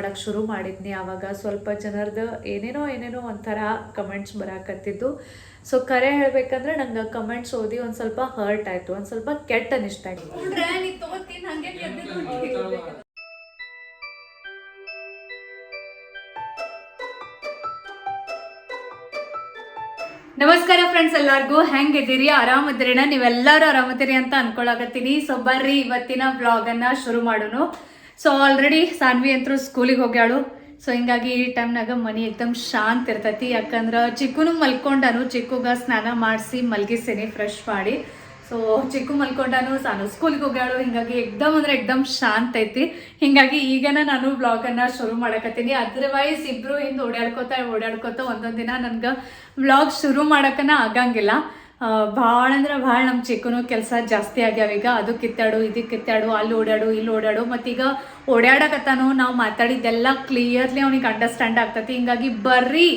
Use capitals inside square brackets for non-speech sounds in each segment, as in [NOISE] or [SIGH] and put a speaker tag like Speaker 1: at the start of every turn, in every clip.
Speaker 1: ಮಾಡಕ್ಕೆ ಶುರು ಮಾಡಿದ್ನಿ. ಆವಾಗ ಸ್ವಲ್ಪ ಜನರದ್ದು ಏನೇನೋ ಏನೇನೋ ಒಂಥರ ಕಮೆಂಟ್ಸ್ ಬರಾಕತ್ತಿದ್ದು. ಸೊ ಕರೆ ಹೇಳ್ಬೇಕಂದ್ರೆ ನಂಗೆ ಕಮೆಂಟ್ಸ್ ಓದಿ ಒಂದು ಸ್ವಲ್ಪ ಹರ್ಟ್ ಆಯಿತು. ಒಂದು ಸ್ವಲ್ಪ ಕೆಟ್ಟ ಅನಿಷ್ಟ ಆಯ್ತು ನಮಸ್ಕಾರ ಫ್ರೆಂಡ್ಸ್ ಎಲ್ಲಾರ್ಗೂ. ಹೆಂಗಿದ್ದೀರಿ? ಆರಾಮದಿರಿನ? ನೀವೆಲ್ಲರೂ ಆರಾಮದಿರಿ ಅಂತ ಅನ್ಕೊಳಕತ್ತೀನಿ. ಸೊ ಬರ್ರಿ ಇವತ್ತಿನ ಬ್ಲಾಗ್ ಅನ್ನ ಶುರು ಮಾಡೋನು. ಸೊ ಆಲ್ರೆಡಿ ಸಾನ್ವಿ ಅಂತೂ ಸ್ಕೂಲಿಗೆ ಹೋಗ್ಯಾಳು. ಸೊ ಹಿಂಗಾಗಿ ಈ ಟೈಮ್ನಾಗ ಮನಿ ಎಕ್ದಮ್ ಶಾಂತ ಇರ್ತೈತಿ. ಯಾಕಂದ್ರೆ ಚಿಕ್ಕುನು ಮಲ್ಕೊಂಡಾನು ಚಿಕ್ಕುಗ ಸ್ನಾನ ಮಾಡಿಸಿ ಮಲಗಿಸೇನಿ ಫ್ರೆಶ್ ಮಾಡಿ. ಸೊ ಚಿಕ್ಕು ಮಲ್ಕೊಂಡಾನು ಸಾನು ಸ್ಕೂಲ್ಗೆ ಹೋಗ್ಯಾಳು. ಹಿಂಗಾಗಿ ಎಕ್ದಮ್ ಅಂದ್ರೆ ಎಕ್ದಮ್ ಶಾಂತ ಐತಿ. ಹಿಂಗಾಗಿ ಈಗನ ನಾನು ಬ್ಲಾಗನ್ನು ಶುರು ಮಾಡಕತ್ತೀನಿ. ಅದರ್ವೈಸ್ ಇಬ್ರು ಹಿಂದೆ ಓಡಾಡ್ಕೋತ ಓಡಾಡ್ಕೋತ ಒಂದೊಂದು ದಿನ ನನ್ಗ ಬ್ಲಾಗ್ ಶುರು ಮಾಡಕನ ಆಗಂಗಿಲ್ಲ. ಭಾಳ ಅಂದ್ರೆ ಭಾಳ ನಮ್ಮ ಚಿಕ್ಕನು ಕೆಲಸ ಜಾಸ್ತಿ ಆಗ್ಯಾವ ಈಗ. ಅದು ಕಿತ್ತಾಡು, ಇದು ಕಿತ್ತಾಡು, ಅಲ್ಲಿ ಓಡಾಡು, ಇಲ್ಲಿ ಓಡಾಡು. ಮತ್ತೀಗ ಓಡಾಡಕತ್ತಾನು ನಾವು ಮಾತಾಡಿದ್ದೆಲ್ಲ ಕ್ಲಿಯರ್ಲಿ ಅವ್ನಿಗೆ ಅಂಡರ್ಸ್ಟ್ಯಾಂಡ್ ಆಗ್ತತಿ. ಹಿಂಗಾಗಿ ಬರ್ರಿ,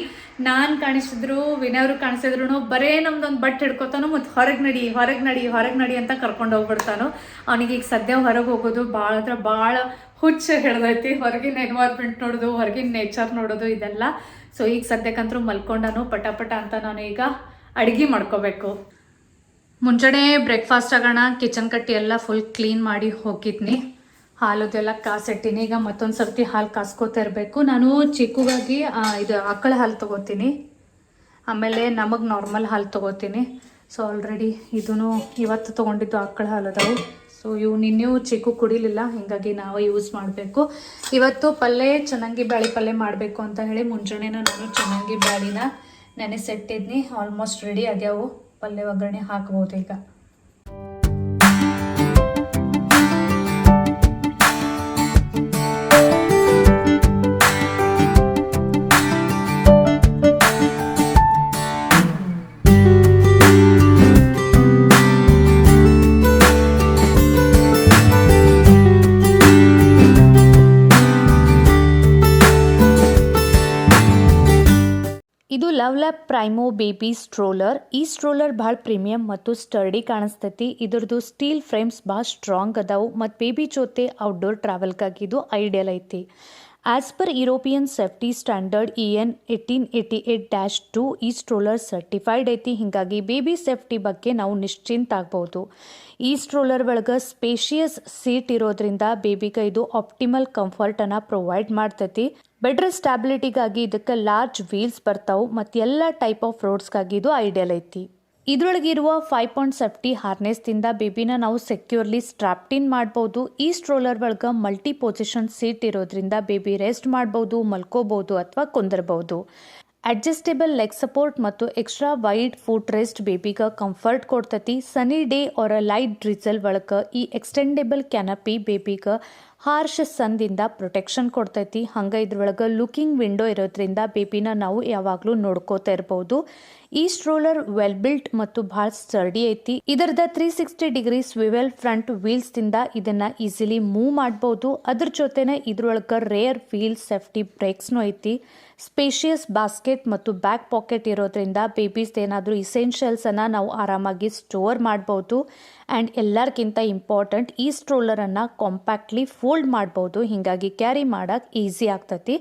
Speaker 1: ನಾನು ಕಾಣಿಸಿದ್ರು, ವಿನಯವ್ರು ಕಾಣಿಸಿದ್ರು ಬರೇ ನಮ್ದೊಂದು ಬಟ್ ಹಿಡ್ಕೊತಾನು, ಮತ್ತು ಹೊರಗೆ ನಡಿ ಹೊರಗೆ ನಡಿ ಹೊರಗೆ ನಡಿ ಅಂತ ಕರ್ಕೊಂಡು ಹೋಗ್ಬಿಡ್ತಾನು. ಅವನಿಗೆ ಈಗ ಸದ್ಯ ಹೊರಗೆ ಹೋಗೋದು ಭಾಳ ಅಂದ್ರೆ ಭಾಳ ಹುಚ್ಚ ಹಿಡ್ದೈತಿ. ಹೊರಗಿನ ಎನ್ವೈರ್ಮೆಂಟ್ ನೋಡೋದು, ಹೊರಗಿನ ನೇಚರ್ ನೋಡೋದು ಇದೆಲ್ಲ. ಸೊ ಈಗ ಸದ್ಯಕ್ಕಂತೂ ಮಲ್ಕೊಂಡಾನು ಪಟ ಅಂತ ನಾನು ಈಗ ಅಡುಗೆ ಮಾಡ್ಕೋಬೇಕು. ಮುಂಜಾನೆ ಬ್ರೇಕ್ಫಾಸ್ಟ್ ಆಗೋಣ ಕಿಚನ್ ಕಟ್ಟಿ ಎಲ್ಲ ಫುಲ್ ಕ್ಲೀನ್ ಮಾಡಿ ಹೋಗಿದ್ನಿ. ಹಾಲದೆಲ್ಲ ಕಾಸಿಟ್ಟಿನಿ, ಈಗ ಮತ್ತೊಂದು ಸರ್ತಿ ಹಾಲು ಕಾಸ್ಕೋತಾ ಇರಬೇಕು. ನಾನು ಚಿಕ್ಕಗಾಗಿ ಇದು ಆಕಳ ಹಾಲು ತೊಗೋತೀನಿ. ಆಮೇಲೆ ನಮಗೆ ನಾರ್ಮಲ್ ಹಾಲು ತೊಗೋತೀನಿ. ಸೊ ಆಲ್ರೆಡಿ ಇದೂ ಇವತ್ತು ತೊಗೊಂಡಿದ್ದು ಆಕಳ ಹಾಲು ಅದಾವು. ಸೊ ಇವು ನಿನ್ನೆಯೂ ಚಿಕ್ಕು ಕುಡಿಲಿಲ್ಲ, ಹಿಂಗಾಗಿ ನಾವು ಯೂಸ್ ಮಾಡಬೇಕು. ಇವತ್ತು ಪಲ್ಯ ಚೆನ್ನಾಗಿ ಬ್ಯಾಳಿ ಪಲ್ಯ ಮಾಡಬೇಕು ಅಂತ ಹೇಳಿ ಮುಂಜಾನೆ ನಾನು ಚೆನ್ನಾಗಿ ಬ್ಯಾಳಿನ ನೆನೆಸಿಟ್ಟಿದ್ನಿ. Almost ready ಆಗ್ಯಾವು. ಪಲ್ಯ ಒಗ್ಗರಣೆ ಹಾಕ್ಬೋದು ಈಗ.
Speaker 2: ಇದು ಲವ್ ಪ್ರೈಮೋ ಬೇಬಿ ಸ್ಟ್ರೋಲರ್. ಈ ಸ್ಟ್ರೋಲರ್ ಭಾಳ ಪ್ರೀಮಿಯಂ ಮತ್ತು ಸ್ಟರ್ಡಿ ಕಾಣಿಸ್ತೈತಿ. ಇದರದು ಸ್ಟೀಲ್ ಫ್ರೇಮ್ಸ್ ಭಾಳ ಸ್ಟ್ರಾಂಗ್ ಅದಾವು ಮತ್ತು ಬೇಬಿ ಜೊತೆ ಔಟ್ಡೋರ್ ಟ್ರಾವೆಲ್ಗಾಗಿ ಇದು ಐಡಿಯಲ್ ಐತಿ. As per European safety standard E N eighteen eighty eight dash two, ಈ ಸ್ಟ್ರೋಲರ್ ಸರ್ಟಿಫೈಡ್ ಐತಿ. ಹೀಗಾಗಿ ಬೇಬಿ ಸೇಫ್ಟಿ ಬಗ್ಗೆ ನಾವು ನಿಶ್ಚಿಂತ ಆಗ್ಬೋದು ಈ ಸ್ಟ್ರೋಲರ್ ಒಳಗೆ ಸ್ಪೇಷಿಯಸ್ ಸೀಟ್ ಇರೋದ್ರಿಂದ ಬೇಬಿಗೆ ಇದು ಆಪ್ಟಿಮಲ್ ಕಂಫರ್ಟನ್ನು ಪ್ರೊವೈಡ್ ಮಾಡ್ತೈತಿ. ಬೆಡ್ರ ಸ್ಟ್ಯಾಬಿಲಿಟಿಗಾಗಿ ಇದಕ್ಕೆ ಲಾರ್ಜ್ ವೀಲ್ಸ್ ಬರ್ತಾವೆ, ಮತ್ತು ಎಲ್ಲ ಟೈಪ್ ಆಫ್ ರೋಡ್ಸ್ಗಾಗಿ ಇದು ಐಡಿಯಲ್ ಐತಿ. ಇದರೊಳಗಿರುವ ಫೈವ್ ಪಾಯಿಂಟ್ ಸೇಫ್ಟಿ ಹಾರ್ನೆಸ್ದಿಂದ ಬೇಬಿನ ನಾವು ಸೆಕ್ಯೂರ್ಲಿ ಸ್ಟ್ರಾಪ್ಟಿನ್ ಮಾಡ್ಬೋದು. ಈ ಸ್ಟ್ರೋಲರ್ ಒಳಗೆ ಮಲ್ಟಿ ಪೊಸಿಷನ್ ಸೀಟ್ ಇರೋದ್ರಿಂದ ಬೇಬಿ ರೆಸ್ಟ್ ಮಾಡ್ಬೋದು ಮಲ್ಕೋಬಹುದು ಅಥವಾ ಕುಂದರ್ಬೋದು. ಅಡ್ಜಸ್ಟೇಬಲ್ ಲೆಗ್ ಸಪೋರ್ಟ್ ಮತ್ತು ಎಕ್ಸ್ಟ್ರಾ ವೈಡ್ ಫುಟ್ ರೆಸ್ಟ್ ಬೇಬಿಗೆ ಕಂಫರ್ಟ್ ಕೊಡ್ತತಿ. ಸನಿ ಡೇ ಅವರ ಲೈಟ್ ಡ್ರಿಸಲ್ ಒಳಗೆ ಈ ಎಕ್ಸ್ಟೆಂಡೇಬಲ್ ಕ್ಯಾನಪಿ ಬೇಬಿಗೆ ಹಾರ್ಶ್ ಸನ್ದಿಂದ ಪ್ರೊಟೆಕ್ಷನ್ ಕೊಡ್ತೈತಿ. ಹಂಗೆ ಇದ್ರೊಳಗೆ ಲುಕಿಂಗ್ ವಿಂಡೋ ಇರೋದ್ರಿಂದ ಬೇಬಿನ ನಾವು ಯಾವಾಗಲೂ ನೋಡ್ಕೋತಾ ಇರ್ಬೋದು. ಈ ಸ್ಟ್ರೋಲರ್ ವೆಲ್ ಬಿಲ್ಟ್ ಮತ್ತು ಭಾಳ ಸ್ಟರ್ಡಿ ಐತಿ. ಇದರದ three sixty degree swivel front wheels ದಿಂದ ಇದನ್ನ ಈಸಿಲಿ ಮೂವ್ ಮಾಡಬಹುದು ಅದ್ರ ಜೊತೆನೆ ಇದ್ರೊಳಗೆ ರೇರ್ ವೀಲ್ ಸೇಫ್ಟಿ ಬ್ರೇಕ್ಸ್ನು ಐತಿ. ಸ್ಪೇಷಿಯಸ್ ಬಾಸ್ಕೆಟ್ ಮತ್ತು ಬ್ಯಾಕ್ ಪಾಕೆಟ್ ಇರೋದ್ರಿಂದ ಬೇಬೀಸ್ ಏನಾದರೂ ಇಸೆನ್ಷಿಯಲ್ಸನ್ನು ನಾವು ಆರಾಮಾಗಿ ಸ್ಟೋರ್ ಮಾಡ್ಬೋದು. ಆ್ಯಂಡ್ ಎಲ್ಲರಿಗಿಂತ ಇಂಪಾರ್ಟೆಂಟ್ ಈ ಸ್ಟ್ರೋಲರನ್ನು ಕಾಂಪ್ಯಾಕ್ಟ್ಲಿ ಫೋಲ್ಡ್ ಮಾಡ್ಬೋದು. ಹೀಗಾಗಿ ಕ್ಯಾರಿ ಮಾಡೋಕ್ಕೆ ಈಸಿ ಆಗ್ತೈತಿ.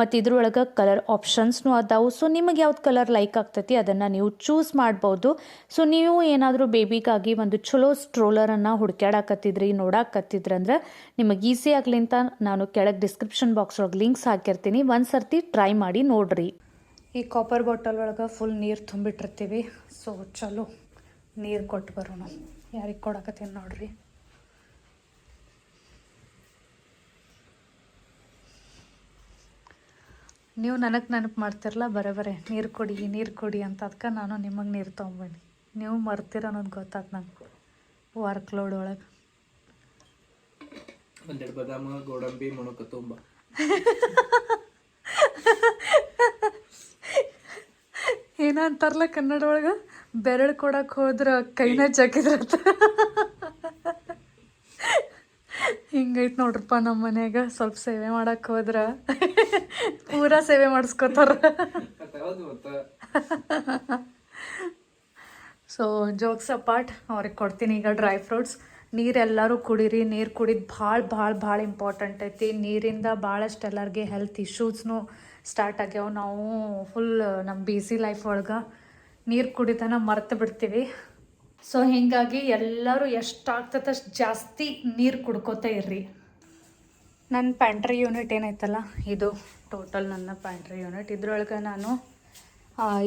Speaker 2: ಮತ್ತು ಇದ್ರೊಳಗೆ ಕಲರ್ ಆಪ್ಷನ್ಸ್ನು ಅದಾವು. ಸೊ ನಿಮಗೆ ಯಾವ್ದು ಕಲರ್ ಲೈಕ್ ಆಗ್ತೈತಿ ಅದನ್ನು ನೀವು ಚೂಸ್ ಮಾಡ್ಬೋದು. ಸೊ ನೀವು ಏನಾದರೂ ಬೇಬಿಗಾಗಿ ಒಂದು ಚಲೋ ಸ್ಟ್ರೋಲರನ್ನು ಹುಡ್ಕ್ಯಾಡಕತ್ತಿದ್ರಿ ನೋಡಾಕತ್ತಿದ್ರಿ ಅಂದ್ರೆ ನಿಮಗೆ ಈಸಿ ಆಗ್ಲಿಂತ ನಾನು ಕೆಳಗೆ ಡಿಸ್ಕ್ರಿಪ್ಷನ್ ಬಾಕ್ಸ್ ಒಳಗೆ ಲಿಂಕ್ಸ್ ಹಾಕಿರ್ತೀನಿ. ಒಂದು ಸರ್ತಿ ಟ್ರೈ ಮಾಡಿ ನೋಡ್ರಿ.
Speaker 1: ಈ ಕಾಪರ್ ಬಾಟಲ್ ಒಳಗೆ ಫುಲ್ ನೀರು ತುಂಬಿಟ್ಟಿರ್ತೀವಿ. ಸೊ ಚಲೋ ನೀರು ಕೊಟ್ಟು ಬರೋಣ. ಯಾರಿಗೆ ಕೊಡಕತ್ತೀನಿ ನೋಡ್ರಿ. ನೀವು ನನಗೆ ನೆನಪು ಮಾಡ್ತಿರಲ್ಲ ಬರೇ ಬರೇ. ನೀರು ಕೊಡಿ ನೀರು ಕೊಡಿ ಅಂತ ಅದಕ್ಕೆ ನಾನು ನಿಮಗೆ ನೀರು ತೊಗೊಂಬನ್ನಿ. ನೀವು ಮರ್ತೀರ ಅನ್ನೋದು ಗೊತ್ತಾತು ನಂಗೆ. ವರ್ಕ್ ಲೋಡ್ ಒಳಗೆ.
Speaker 3: ಒಂದೆರಡು ಬದಾಮ ಗೋಡಂಬಿ [LAUGHS] ಮೊಣಕತುಂಬ
Speaker 1: ಏನಂತಾರಲ್ಲ ಕನ್ನಡ ಒಳಗೆ? ಬೆರಳು ಕೊಡಕ್ಕೆ ಹೋದ್ರೆ ಕೈನ ಜಗಿದ್ರತ್ತ ಹಿಂಗೈತೆ ನೋಡ್ರಪ್ಪ ನಮ್ಮ ಮನ್ಯಾಗ, ಸ್ವಲ್ಪ ಸೇವೆ ಮಾಡಕ್ಕೆ ಹೋದ್ರ ಪೂರ ಸೇವೆ ಮಾಡಿಸ್ಕೋತಾರ. ಸೊ ಜೋಕ್ಸ್ ಅಪಾರ್ಟ್ ಅವ್ರಿಗೆ ಕೊಡ್ತೀನಿ ಈಗ ಡ್ರೈ ಫ್ರೂಟ್ಸ್ ನೀರೆಲ್ಲರೂ ಕುಡೀರಿ, ನೀರು ಕುಡಿದು ಭಾಳ ಭಾಳ ಭಾಳ ಇಂಪಾರ್ಟೆಂಟ್ ಐತಿ. ನೀರಿಂದ ಭಾಳಷ್ಟು ಎಲ್ಲರಿಗೆ ಹೆಲ್ತ್ ಇಶ್ಯೂಸ್ನು ಸ್ಟಾರ್ಟ್ ಆಗ್ಯಾವೆ. ನಾವು ಫುಲ್ ನಮ್ಮ ಬಿಸಿ ಲೈಫ್ ಒಳಗೆ ನೀರು ಕುಡಿತನ ಮರ್ತು ಬಿಡ್ತೀವಿ. ಸೊ ಹೀಗಾಗಿ ಎಲ್ಲರೂ ಎಷ್ಟಾಗ್ತದೆ ಅಷ್ಟು ಜಾಸ್ತಿ ನೀರು ಕುಡ್ಕೋತಾ ಇರ್ರಿ. ನನ್ನ ಪ್ಯಾಂಟ್ರಿ ಯೂನಿಟ್ ಏನೈತಲ್ಲ ಇದು ಟೋಟಲ್ ನನ್ನ ಪ್ಯಾಂಟ್ರಿ ಯೂನಿಟ್ ಇದ್ರೊಳಗೆ ನಾನು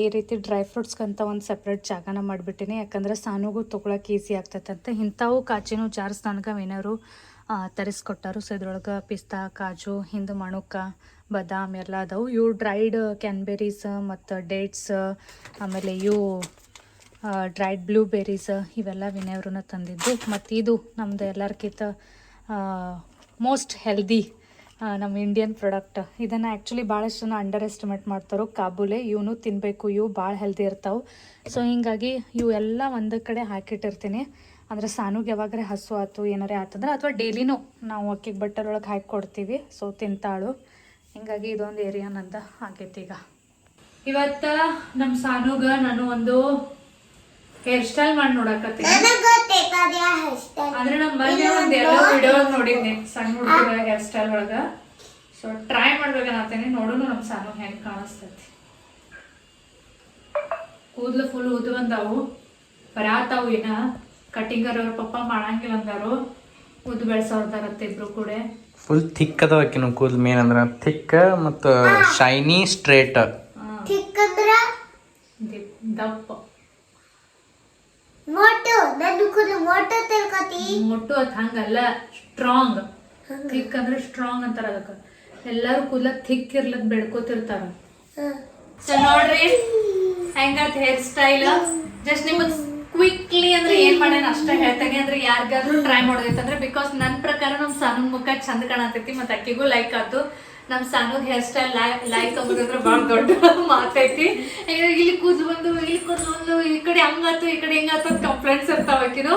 Speaker 1: ಈ ರೀತಿ ಡ್ರೈ ಫ್ರೂಟ್ಸ್ಗಂತ ಒಂದು ಸಪ್ರೇಟ್ ಜಾಗನ ಮಾಡಿಬಿಟ್ಟಿನಿ. ಯಾಕಂದ್ರೆ ಸಾನುಗೂ ತೊಗೊಳಕ್ಕೆ ಈಸಿ ಆಗ್ತೈತಂತ. ಇಂಥವು ಕಾಚಿನೂ ಜಾರ್ಸ್ ನನಗೆ ಏನಾರು ತರಿಸ್ಕೊಟ್ಟಾರು. ಸೊ ಇದ್ರೊಳಗೆ ಪಿಸ್ತಾ, ಕಾಜು, ಹಿಂದೆ ಮಣುಕ, ಬದಾಮ್ ಎಲ್ಲ ಅದಾವು. ಇವು ಡ್ರೈಡ್ ಕ್ಯಾನ್ಬೆರೀಸ್ ಮತ್ತು ಡೇಟ್ಸ್ ಆಮೇಲೆ ಇವು ಡ್ರೈಡ್ ಬ್ಲೂಬೆರೀಸ್ ಇವೆಲ್ಲ ವಿನಯವ್ರನ್ನ ತಂದಿದ್ದು. ಮತ್ತು ಇದು ನಮ್ಮದು ಎಲ್ಲರ್ಕಿಂತ ಮೋಸ್ಟ್ ಹೆಲ್ದಿ ನಮ್ಮ ಇಂಡಿಯನ್ ಪ್ರಾಡಕ್ಟ್ ಇದನ್ನು ಆ್ಯಕ್ಚುಲಿ ಭಾಳಷ್ಟು ಜನ ಅಂಡರ್ ಎಸ್ಟಿಮೇಟ್ ಮಾಡ್ತಾರೋ. ಕಾಬೂಲೆ, ಇವನು ತಿನ್ನಬೇಕು ಇವು ಭಾಳ ಹೆಲ್ದಿ ಇರ್ತಾವೆ. ಸೊ ಹೀಗಾಗಿ ಇವು ಎಲ್ಲ ಒಂದು ಕಡೆ ಹಾಕಿಟ್ಟಿರ್ತೀನಿ. ಅಂದರೆ ಸಾನುಗೆ ಯಾವಾಗರೆ ಹಸು ಆಯ್ತು ಏನಾರೇ ಆತಂದ್ರೆ ಅಥವಾ ಡೈಲಿನೂ ನಾವು ಅಕ್ಕಿಗೆ ಬಟ್ಟರೊಳಗೆ ಹಾಕಿ ಕೊಡ್ತೀವಿ ಸೊ ತಿಂತಾಳು. ಹಿಂಗಾಗಿ ಇದೊಂದು ಏರಿಯಾ ನಂದು ಆಗೈತಿ ಈಗ. ಇವತ್ತು ನಮ್ಮ ಸಾನುಗ ನಾನು ಒಂದು ಹೇರ್ ಸ್ಟೈಲ್ ಮಾಡಿ ನೋಡಕತ್ತಿ ಅಂದ್ರೆ ನಮ್ಮ ಮನೆ ಒಂದ್ ಎಲ್ಲ ವಿಡಿಯೋ ನೋಡಿದ್ನಿ ಸಣ್ಣ ಹುಡುಗರ ಹೇರ್ ಸ್ಟೈಲ್ ಒಳಗ ಸೊ ಟ್ರೈ ಮಾಡ್ಬೇಕನ್ನತ್ತೇನೆ ನೋಡುನು ನಮ್ ಸಾನು ಹೆಂಗ್ ಕಾಣಿಸ್ತೈತಿ. ಕೂದಲು ಫುಲ್ ಉದ್ದು ಬಂದಾವು. ಬರಾತಾವು ಏನ ಕಟಿಂಗರ್ ಅವ್ರ ಪಪ್ಪ ಮಾಡಂಗಿಲ್ಲ ಅಂದಾರು. ಉದ್ದು ಬೆಳ್ಸೋರ್ದಾರತ್ತ ಇಬ್ರು ಕೂಡ.
Speaker 3: ಫುಲ್ ಥಿಕ್ ಅದಾವ ಆಕಿನ ಕೂದಲು ಮೇನ್ ಅಂದ್ರ. ಥಿಕ್ ಮತ್ತು ಶೈನಿ ಸ್ಟ್ರೇಟ್
Speaker 1: ದಪ್ಪ.
Speaker 4: ಮೋಟು ನಾನು ಕೂಡ ಮೋಟು ತಿಳ್ಕೊತಿ
Speaker 1: ಮುಟ್ಟು ಅದು ಹಂಗಲ್ಲ ಸ್ಟ್ರಾಂಗ್ ಥಿಕ್ ಅಂದ್ರೆ ಸ್ಟ್ರಾಂಗ್ ಅಂತಾರ ಅದಕ್ಕೆ. ಎಲ್ಲರೂ ಕೂದಲ ಥಿಕ್ ಇರ್ಲದ್ ಬೆಳ್ಕೋತಿರ್ತಾರ. ಸೊ ನೋಡ್ರಿ ಹೆಂಗತ್ ಹೇರ್ ಸ್ಟೈಲ್ ಜಸ್ಟ್ ನಿಮಗ್ ಕ್ವಿಕ್ಲಿ ಅಂದ್ರೆ ಏನ್ ಮಾಡ್ಯಾನ ಅಷ್ಟ ಹೇಳ್ತೇನೆ ಅಂದ್ರೆ ಯಾರಿಗಾದ್ರೂ ಟ್ರೈ ಮಾಡೋದೈತಂದ್ರೆ ಬಿಕಾಸ್ ನನ್ನ ಪ್ರಕಾರ ನಮ್ ಸಣ್ಣ ಮುಖ ಚಂದ ಕಾಣತೈತಿ ಮತ್ತೆ ಅಕ್ಕಿಗೂ ಲೈಕ್ ಆತು. ನಮ್ ಸಣ್ಣ ಹೇರ್ ಸ್ಟೈಲ್ ಲೈಕ್ ಆಗೋದಂದ್ರೆ ಬಹಳ ದೊಡ್ಡ ಮಾತೈತಿ. ಇಲ್ಲಿ ಕೂದಲು ಬಂದು, ಇಲ್ಲಿ ಕೂದಲು ಬಂದು, ಈ ಕಡೆ ಹಂಗಾತು, ಈ ಕಡೆ ಹಿಂಗಾತು ಕಂಪ್ಲೇಂಟ್ಸ್ ಇರ್ತಾವ ಆಕಿನು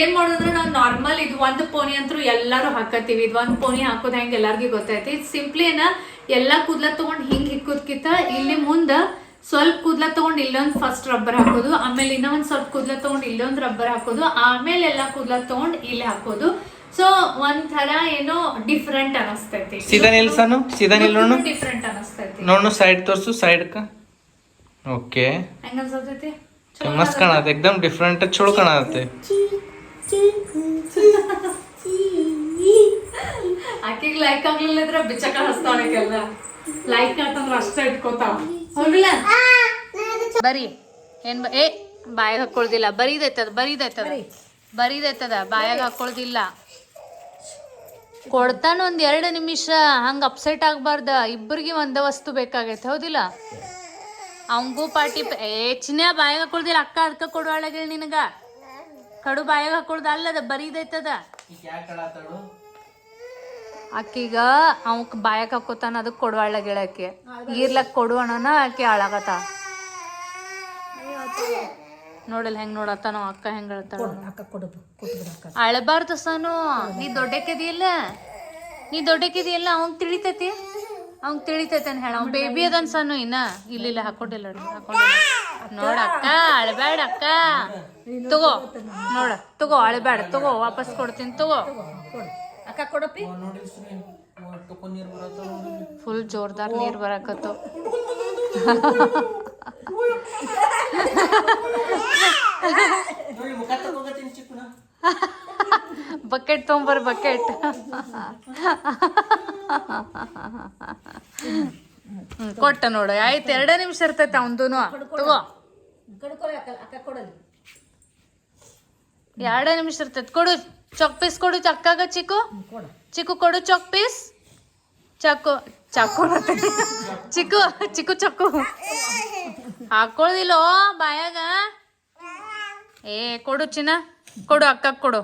Speaker 1: ಏನ್ ಮಾಡೋದಂದ್ರೆ ನಾವು ನಾರ್ಮಲ್ ಇದು ಒಂದು ಪೋನಿ ಅಂತೂ ಎಲ್ಲಾರು ಹಾಕತ್ತೀವಿ. ಇದು ಒಂದು ಪೋನಿ ಹಾಕೋದ್ ಹೆಂಗ್ ಎಲ್ಲಾರ್ಗಿ ಗೊತ್ತೈತಿ. ಸಿಂಪ್ಲಿ ಏನ, ಎಲ್ಲಾ ಕೂದ್ಲ ತಗೊಂಡ್ ಹಿಂಗ್ ಹಿಕ್ಕೋದ್ಕಿಂತ ಇಲ್ಲಿ ಮುಂದ ಸ್ವಲ್ಪ ಕೂದ್ಲ ತಗೊಂಡ್ ಇಲ್ಲೊಂದ್ ಫಸ್ಟ್ ರಬ್ಬರ್ ಹಾಕೋದು ಆಮೇಲೆ ಇನ್ನೊಂದ್ ಸ್ವಲ್ಪ ಕೂದ್ಲ ತಗೊಂಡ್ ಇಲ್ಲೊಂದ್ ರಬ್ಬರ್ ಹಾಕೋದು, ಆಮೇಲೆ ಎಲ್ಲಾ ಕೂದ್ಲ ತಗೊಂಡ್ ಇಲ್ಲಿ ಹಾಕೋದು. ಸೊ ಒಂಥರ ತರ ಏನೋ ಡಿಫ್ರೆಂಟ್ ಅನಸ್ತೈತಿ.
Speaker 3: ಸೀದಾ ನಿಲ್ಸನು? ಸೀದಾ ನಿಲ್ ನೋಡು
Speaker 1: ಡಿಫ್ರೆಂಟ್ ಅನಸ್ತೈತಿ.
Speaker 3: ನೋಡು ಸೈಡ್ ತೋರ್ಸು ಸೈಡ್ಕ ಓಕೆ.
Speaker 1: ಹೆಂಗ ಅನ್ಸತೈತಿ?
Speaker 3: ಮಸ್ತ್ ಕಾಣತ್ತೆ ಎಕ್ದಮ್ ಡಿಫ್ರೆಂಟ್ ಚಲೋ ಕಾಣತ್ತೆ.
Speaker 1: ಆಕೆಗೆ ಲೈಕ್ ಆಗ್ಲಿಲ್ಲ ಇದ್ರೆ ಬಿಚ್ಚಕ ಹಸ್ತಾವಕ್ಕೆಲ್ಲ ಲೈಕ್ ಆತಂದ್ರ ಅಷ್ಟೇ ಇಟ್ಕೋತಾವ ಹೋಗಿಲ್ಲ ಬರಿ. ಏನ್ ಬ- ಏ ಬಾಯಾಗ ಹಾಕೊಳ್ದಿಲ್ಲ. ಬರೀದೈತದ ಬರೀದೈತದ. ಬರೀದೈತದ ಬಾಯಾಗ ಹಾಕೊಳ್ದಿಲ್ಲ. ಕೊಡ್ತಾನ ಒಂದ್ ಎರಡು ನಿಮಿಷ, ಹಂಗ ಅಪ್ಸೆಟ್ ಆಗ್ಬಾರ್ದ. ಇಬ್ಬರಿಗೆ ಒಂದ ವಸ್ತು ಬೇಕಾಗೈತೆ, ಹೌದಿಲ್ಲ? ಅವಂಗೂ ಪಾಟಿ ಹೆಚ್ಚಿನ ಬಾಯಾಗ ಹಾಕೊಳ್ದಿಲ್ಲ ಅಕ್ಕ ಅದಕ್ಕ ಕೊಡುವಾಳಗಿಲ್ ನಿನಗ. ಕಡು ಬಾಯಾಗ ಹಾಕೊಳ್ದ ಅಲ್ಲದ, ಬರೀದೈತದ. ಆಕಿಗ ಅವಕ್ ಬಾಯಕ್ ಹಾಕೋತಾನ, ಅದಕ್ ಕೊಡುವಾಳ ಗಿಳಕ್ಕೆ ಈರ್ಲಕ್ ಕೊಡುವಣನ ಆಕಿ ಹಾಳಾಗತ್ತ? ನೋಡಲ್ ಹೆಂಗ್ ನೋಡತ್ತಾನೋ ಅಕ್ಕ ಹೆಂಗ್ ಹೇಳ್ತಾಳ. ಅಳಬಾರ್ದು ಸಾನು. ನೀ ದೊಡ್ಡಕ್ಕಿದೆಯಲ್ಲ? ನೀ ದೊಡ್ಡಕ್ಕಿದೆಯಲ್ಲ? ಅವಂಗ್ ತಿಳಿತೈತಿ? ಅವಂಗ್ ತಿಳಿತೈತಿ ಅಂತ ಹೇಳ. ಅವ್ನ್ ಬೇಬಿ ಅದನ್ ಸನು ಇನ್ನ. ಇಲ್ಲ ಇಲ್ಲ ಹಾಕೊಂಡಿಲ್ಲ ನೋಡಿ, ಹಾಕೊಂಡಿಲ್ಲ. ನೋಡ ಅಕ್ಕ ಅಳಬೇಡ ಅಕ್ಕ. ತಗೋ ನೋಡ ತಗೋ ಅಳಬೇಡ ತಗೋ ವಾಪಸ್ ಕೊಡ್ತೀನಿ ತಗೋ. ಫುಲ್ ಜೋರ್ದಾರ್ ನೀರ್ ಬರಾಕತ್ತು. Bucket ತೊಂಬರ್ bucket. ಕೊಟ್ಟ ನೋಡು ಆಯ್ತು ಎರಡೇ ನಿಮಿಷ ಇರ್ತೈತೆ ಅವಂದೂನು ತಗೋ. ಎರಡೇ ನಿಮಿಷ ಇರ್ತೈತೆ ಕೊಡು. ಚಾಕ್ ಪೀಸ್ ಕೊಡು ಚಕ್ಕಾಗ ಚಿಕ್ಕು. ಚಿಕ್ಕು ಕೊಡು ಚಾಕ್ ಪೀಸ್. ಚಾಕು ಚಾಕು. ಚಿಕ್ಕು ಚಿಕ್ಕು ಚಕ್ಕು. ಹಾಕೊಳ್ಳಿಲ್ಲೋ ಬಾಯಾಗ? ಏ, ಕೊಡು ಚಿನ್ನ. ಕೊಡು ಅಕ್ಕ ಕೊಡು.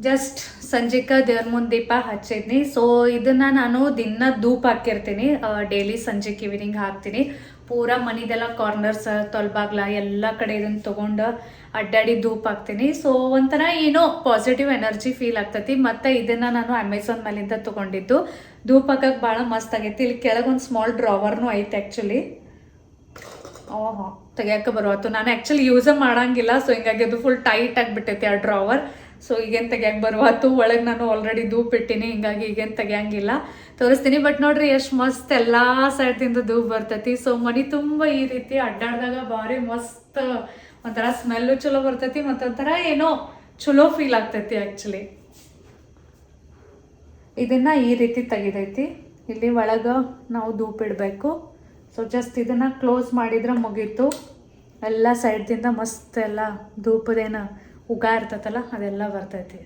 Speaker 1: ಜಸ್ಟ್ ಸಂಜಿಕ ದೇವ್ರ ಮುಂದೆ ದೀಪ ಹಚ್ಚಿದ್ನಿ. ಸೊ ಇದನ್ನ ನಾನು ದಿನ ಧೂಪ ಹಾಕಿರ್ತೀನಿ. ಡೈಲಿ ಸಂಜೆಗೆ ಈವ್ನಿಂಗ್ ಹಾಕ್ತೀನಿ. ಪೂರಾ ಮನಿದೆಲ್ಲ ಕಾರ್ನರ್ಸ್ ತೊಲ್ಬಾಗ್ಲ ಎಲ್ಲ ಕಡೆ ಇದನ್ನು ತೊಗೊಂಡು ಅಡ್ಡಾಡಿ ಧೂಪ್ ಹಾಕ್ತೀನಿ. ಸೊ ಒಂಥರ ಏನೋ ಪಾಸಿಟಿವ್ ಎನರ್ಜಿ ಫೀಲ್ ಆಗ್ತೈತಿ. ಮತ್ತು ಇದನ್ನ ನಾನು ಅಮೆಝಾನ್ ಮೇಲಿಂದ ತೊಗೊಂಡಿದ್ದು. ಧೂಪ್ ಹಾಕಕ್ಕೆ ಭಾಳ ಮಸ್ತ್ ಆಗೈತಿ. ಇಲ್ಲಿ ಕೆಳಗೊಂದು ಸ್ಮಾಲ್ ಡ್ರಾವರ್ನು ಐತೆ ಆ್ಯಕ್ಚುಲಿ ಓಹೋ ತೆಗಿಯಕ್ಕೆ ಬರುವತ್ತು. ನಾನು ಆ್ಯಕ್ಚುಲಿ ಯೂಸೇ ಮಾಡಂಗಿಲ್ಲ. ಸೊ ಹಿಂಗಾಗಿ ಅದು ಫುಲ್ ಟೈಟ್ ಆಗಿಬಿಟ್ಟೈತಿ ಆ ಡ್ರಾವರ್ ಸೊ ಈಗೇನು ತೆಗಿಯಕ್ಕೆ ಬರುವತ್ತು ಒಳಗೆ ನಾನು ಆಲ್ರೆಡಿ ಧೂಪ್ ಇಟ್ಟಿನಿ, ಹಿಂಗಾಗಿ ಈಗೇನು ತೆಗಿಯಂಗಿಲ್ಲ. ತೋರಿಸ್ತೀನಿ ಬಟ್ ನೋಡ್ರಿ ಎಷ್ಟು ಮಸ್ತ್ ಎಲ್ಲ ಸೈಡ್ದಿಂದ ಧೂಪ್ ಬರ್ತೈತಿ. ಸೊ ಮನೆ ತುಂಬ ಈ ರೀತಿ ಅಡ್ಡಾಡ್ದಾಗ ಭಾರಿ ಮಸ್ತ್ ಒಂಥರ ಸ್ಮೆಲ್ಲು ಚಲೋ ಬರ್ತೈತಿ, ಮತ್ತೊಂಥರ ಏನೋ ಚಲೋ ಫೀಲ್ ಆಗ್ತೈತಿ ಆ್ಯಕ್ಚುಲಿ ಇದನ್ನ ಈ ರೀತಿ ತೆಗಿದೈತಿ. ಇಲ್ಲಿ ಒಳಗೆ ನಾವು ಧೂಪ್ ಇಡಬೇಕು. ಸೊ ಜಸ್ಟ್ ಇದನ್ನ ಕ್ಲೋಸ್ ಮಾಡಿದ್ರೆ ಮುಗೀತು. ಎಲ್ಲ ಸೈಡ್ದಿಂದ ಮಸ್ತ್ ಎಲ್ಲ ಧೂಪದೇನ ಉಗ ಇರ್ತೈತಲ್ಲ ಅದೆಲ್ಲ ಬರ್ತೈತಿ.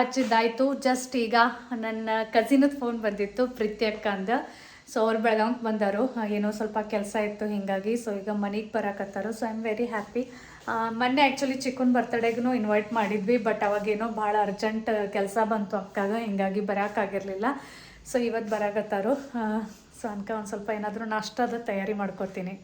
Speaker 1: ಹಚ್ಚಿದ್ದಾಯ್ತು. ಜಸ್ಟ್ ಈಗ ನನ್ನ ಕಸಿನದ ಫೋನ್ ಬಂದಿತ್ತು ಪ್ರೀತಿ ಅಕ್ಕ ಅಂದ. ಸೊ ಅವ್ರು ಬೆಳಗಾಂಕ್ ಬಂದರು. ಏನೋ ಸ್ವಲ್ಪ ಕೆಲಸ ಇತ್ತು ಹಿಂಗಾಗಿ. ಸೊ ಈಗ ಮನೆಗೆ ಬರಕತ್ತಾರು so I am very happy ಮೊನ್ನೆ ಆ್ಯಕ್ಚುಲಿ ಚಿಕ್ಕನ್ ಬರ್ತಡೇಗೂ ಇನ್ವೈಟ್ ಮಾಡಿದ್ವಿ ಬಟ್ ಅವಾಗೇನೋ ಭಾಳ ಅರ್ಜೆಂಟ್ ಕೆಲಸ ಬಂತು ಅಕ್ಕಾಗ. ಹಿಂಗಾಗಿ ಬರೋಕ್ಕಾಗಿರಲಿಲ್ಲ ಸೊ ಇವತ್ತು ಬರಾಕತ್ತಾರು ಸೊ ಅನ್ಕ ಒಂದು ಸ್ವಲ್ಪ ಏನಾದರೂ ನಾಷ್ಟದ ತಯಾರಿ ಮಾಡ್ಕೋತೀನಿ.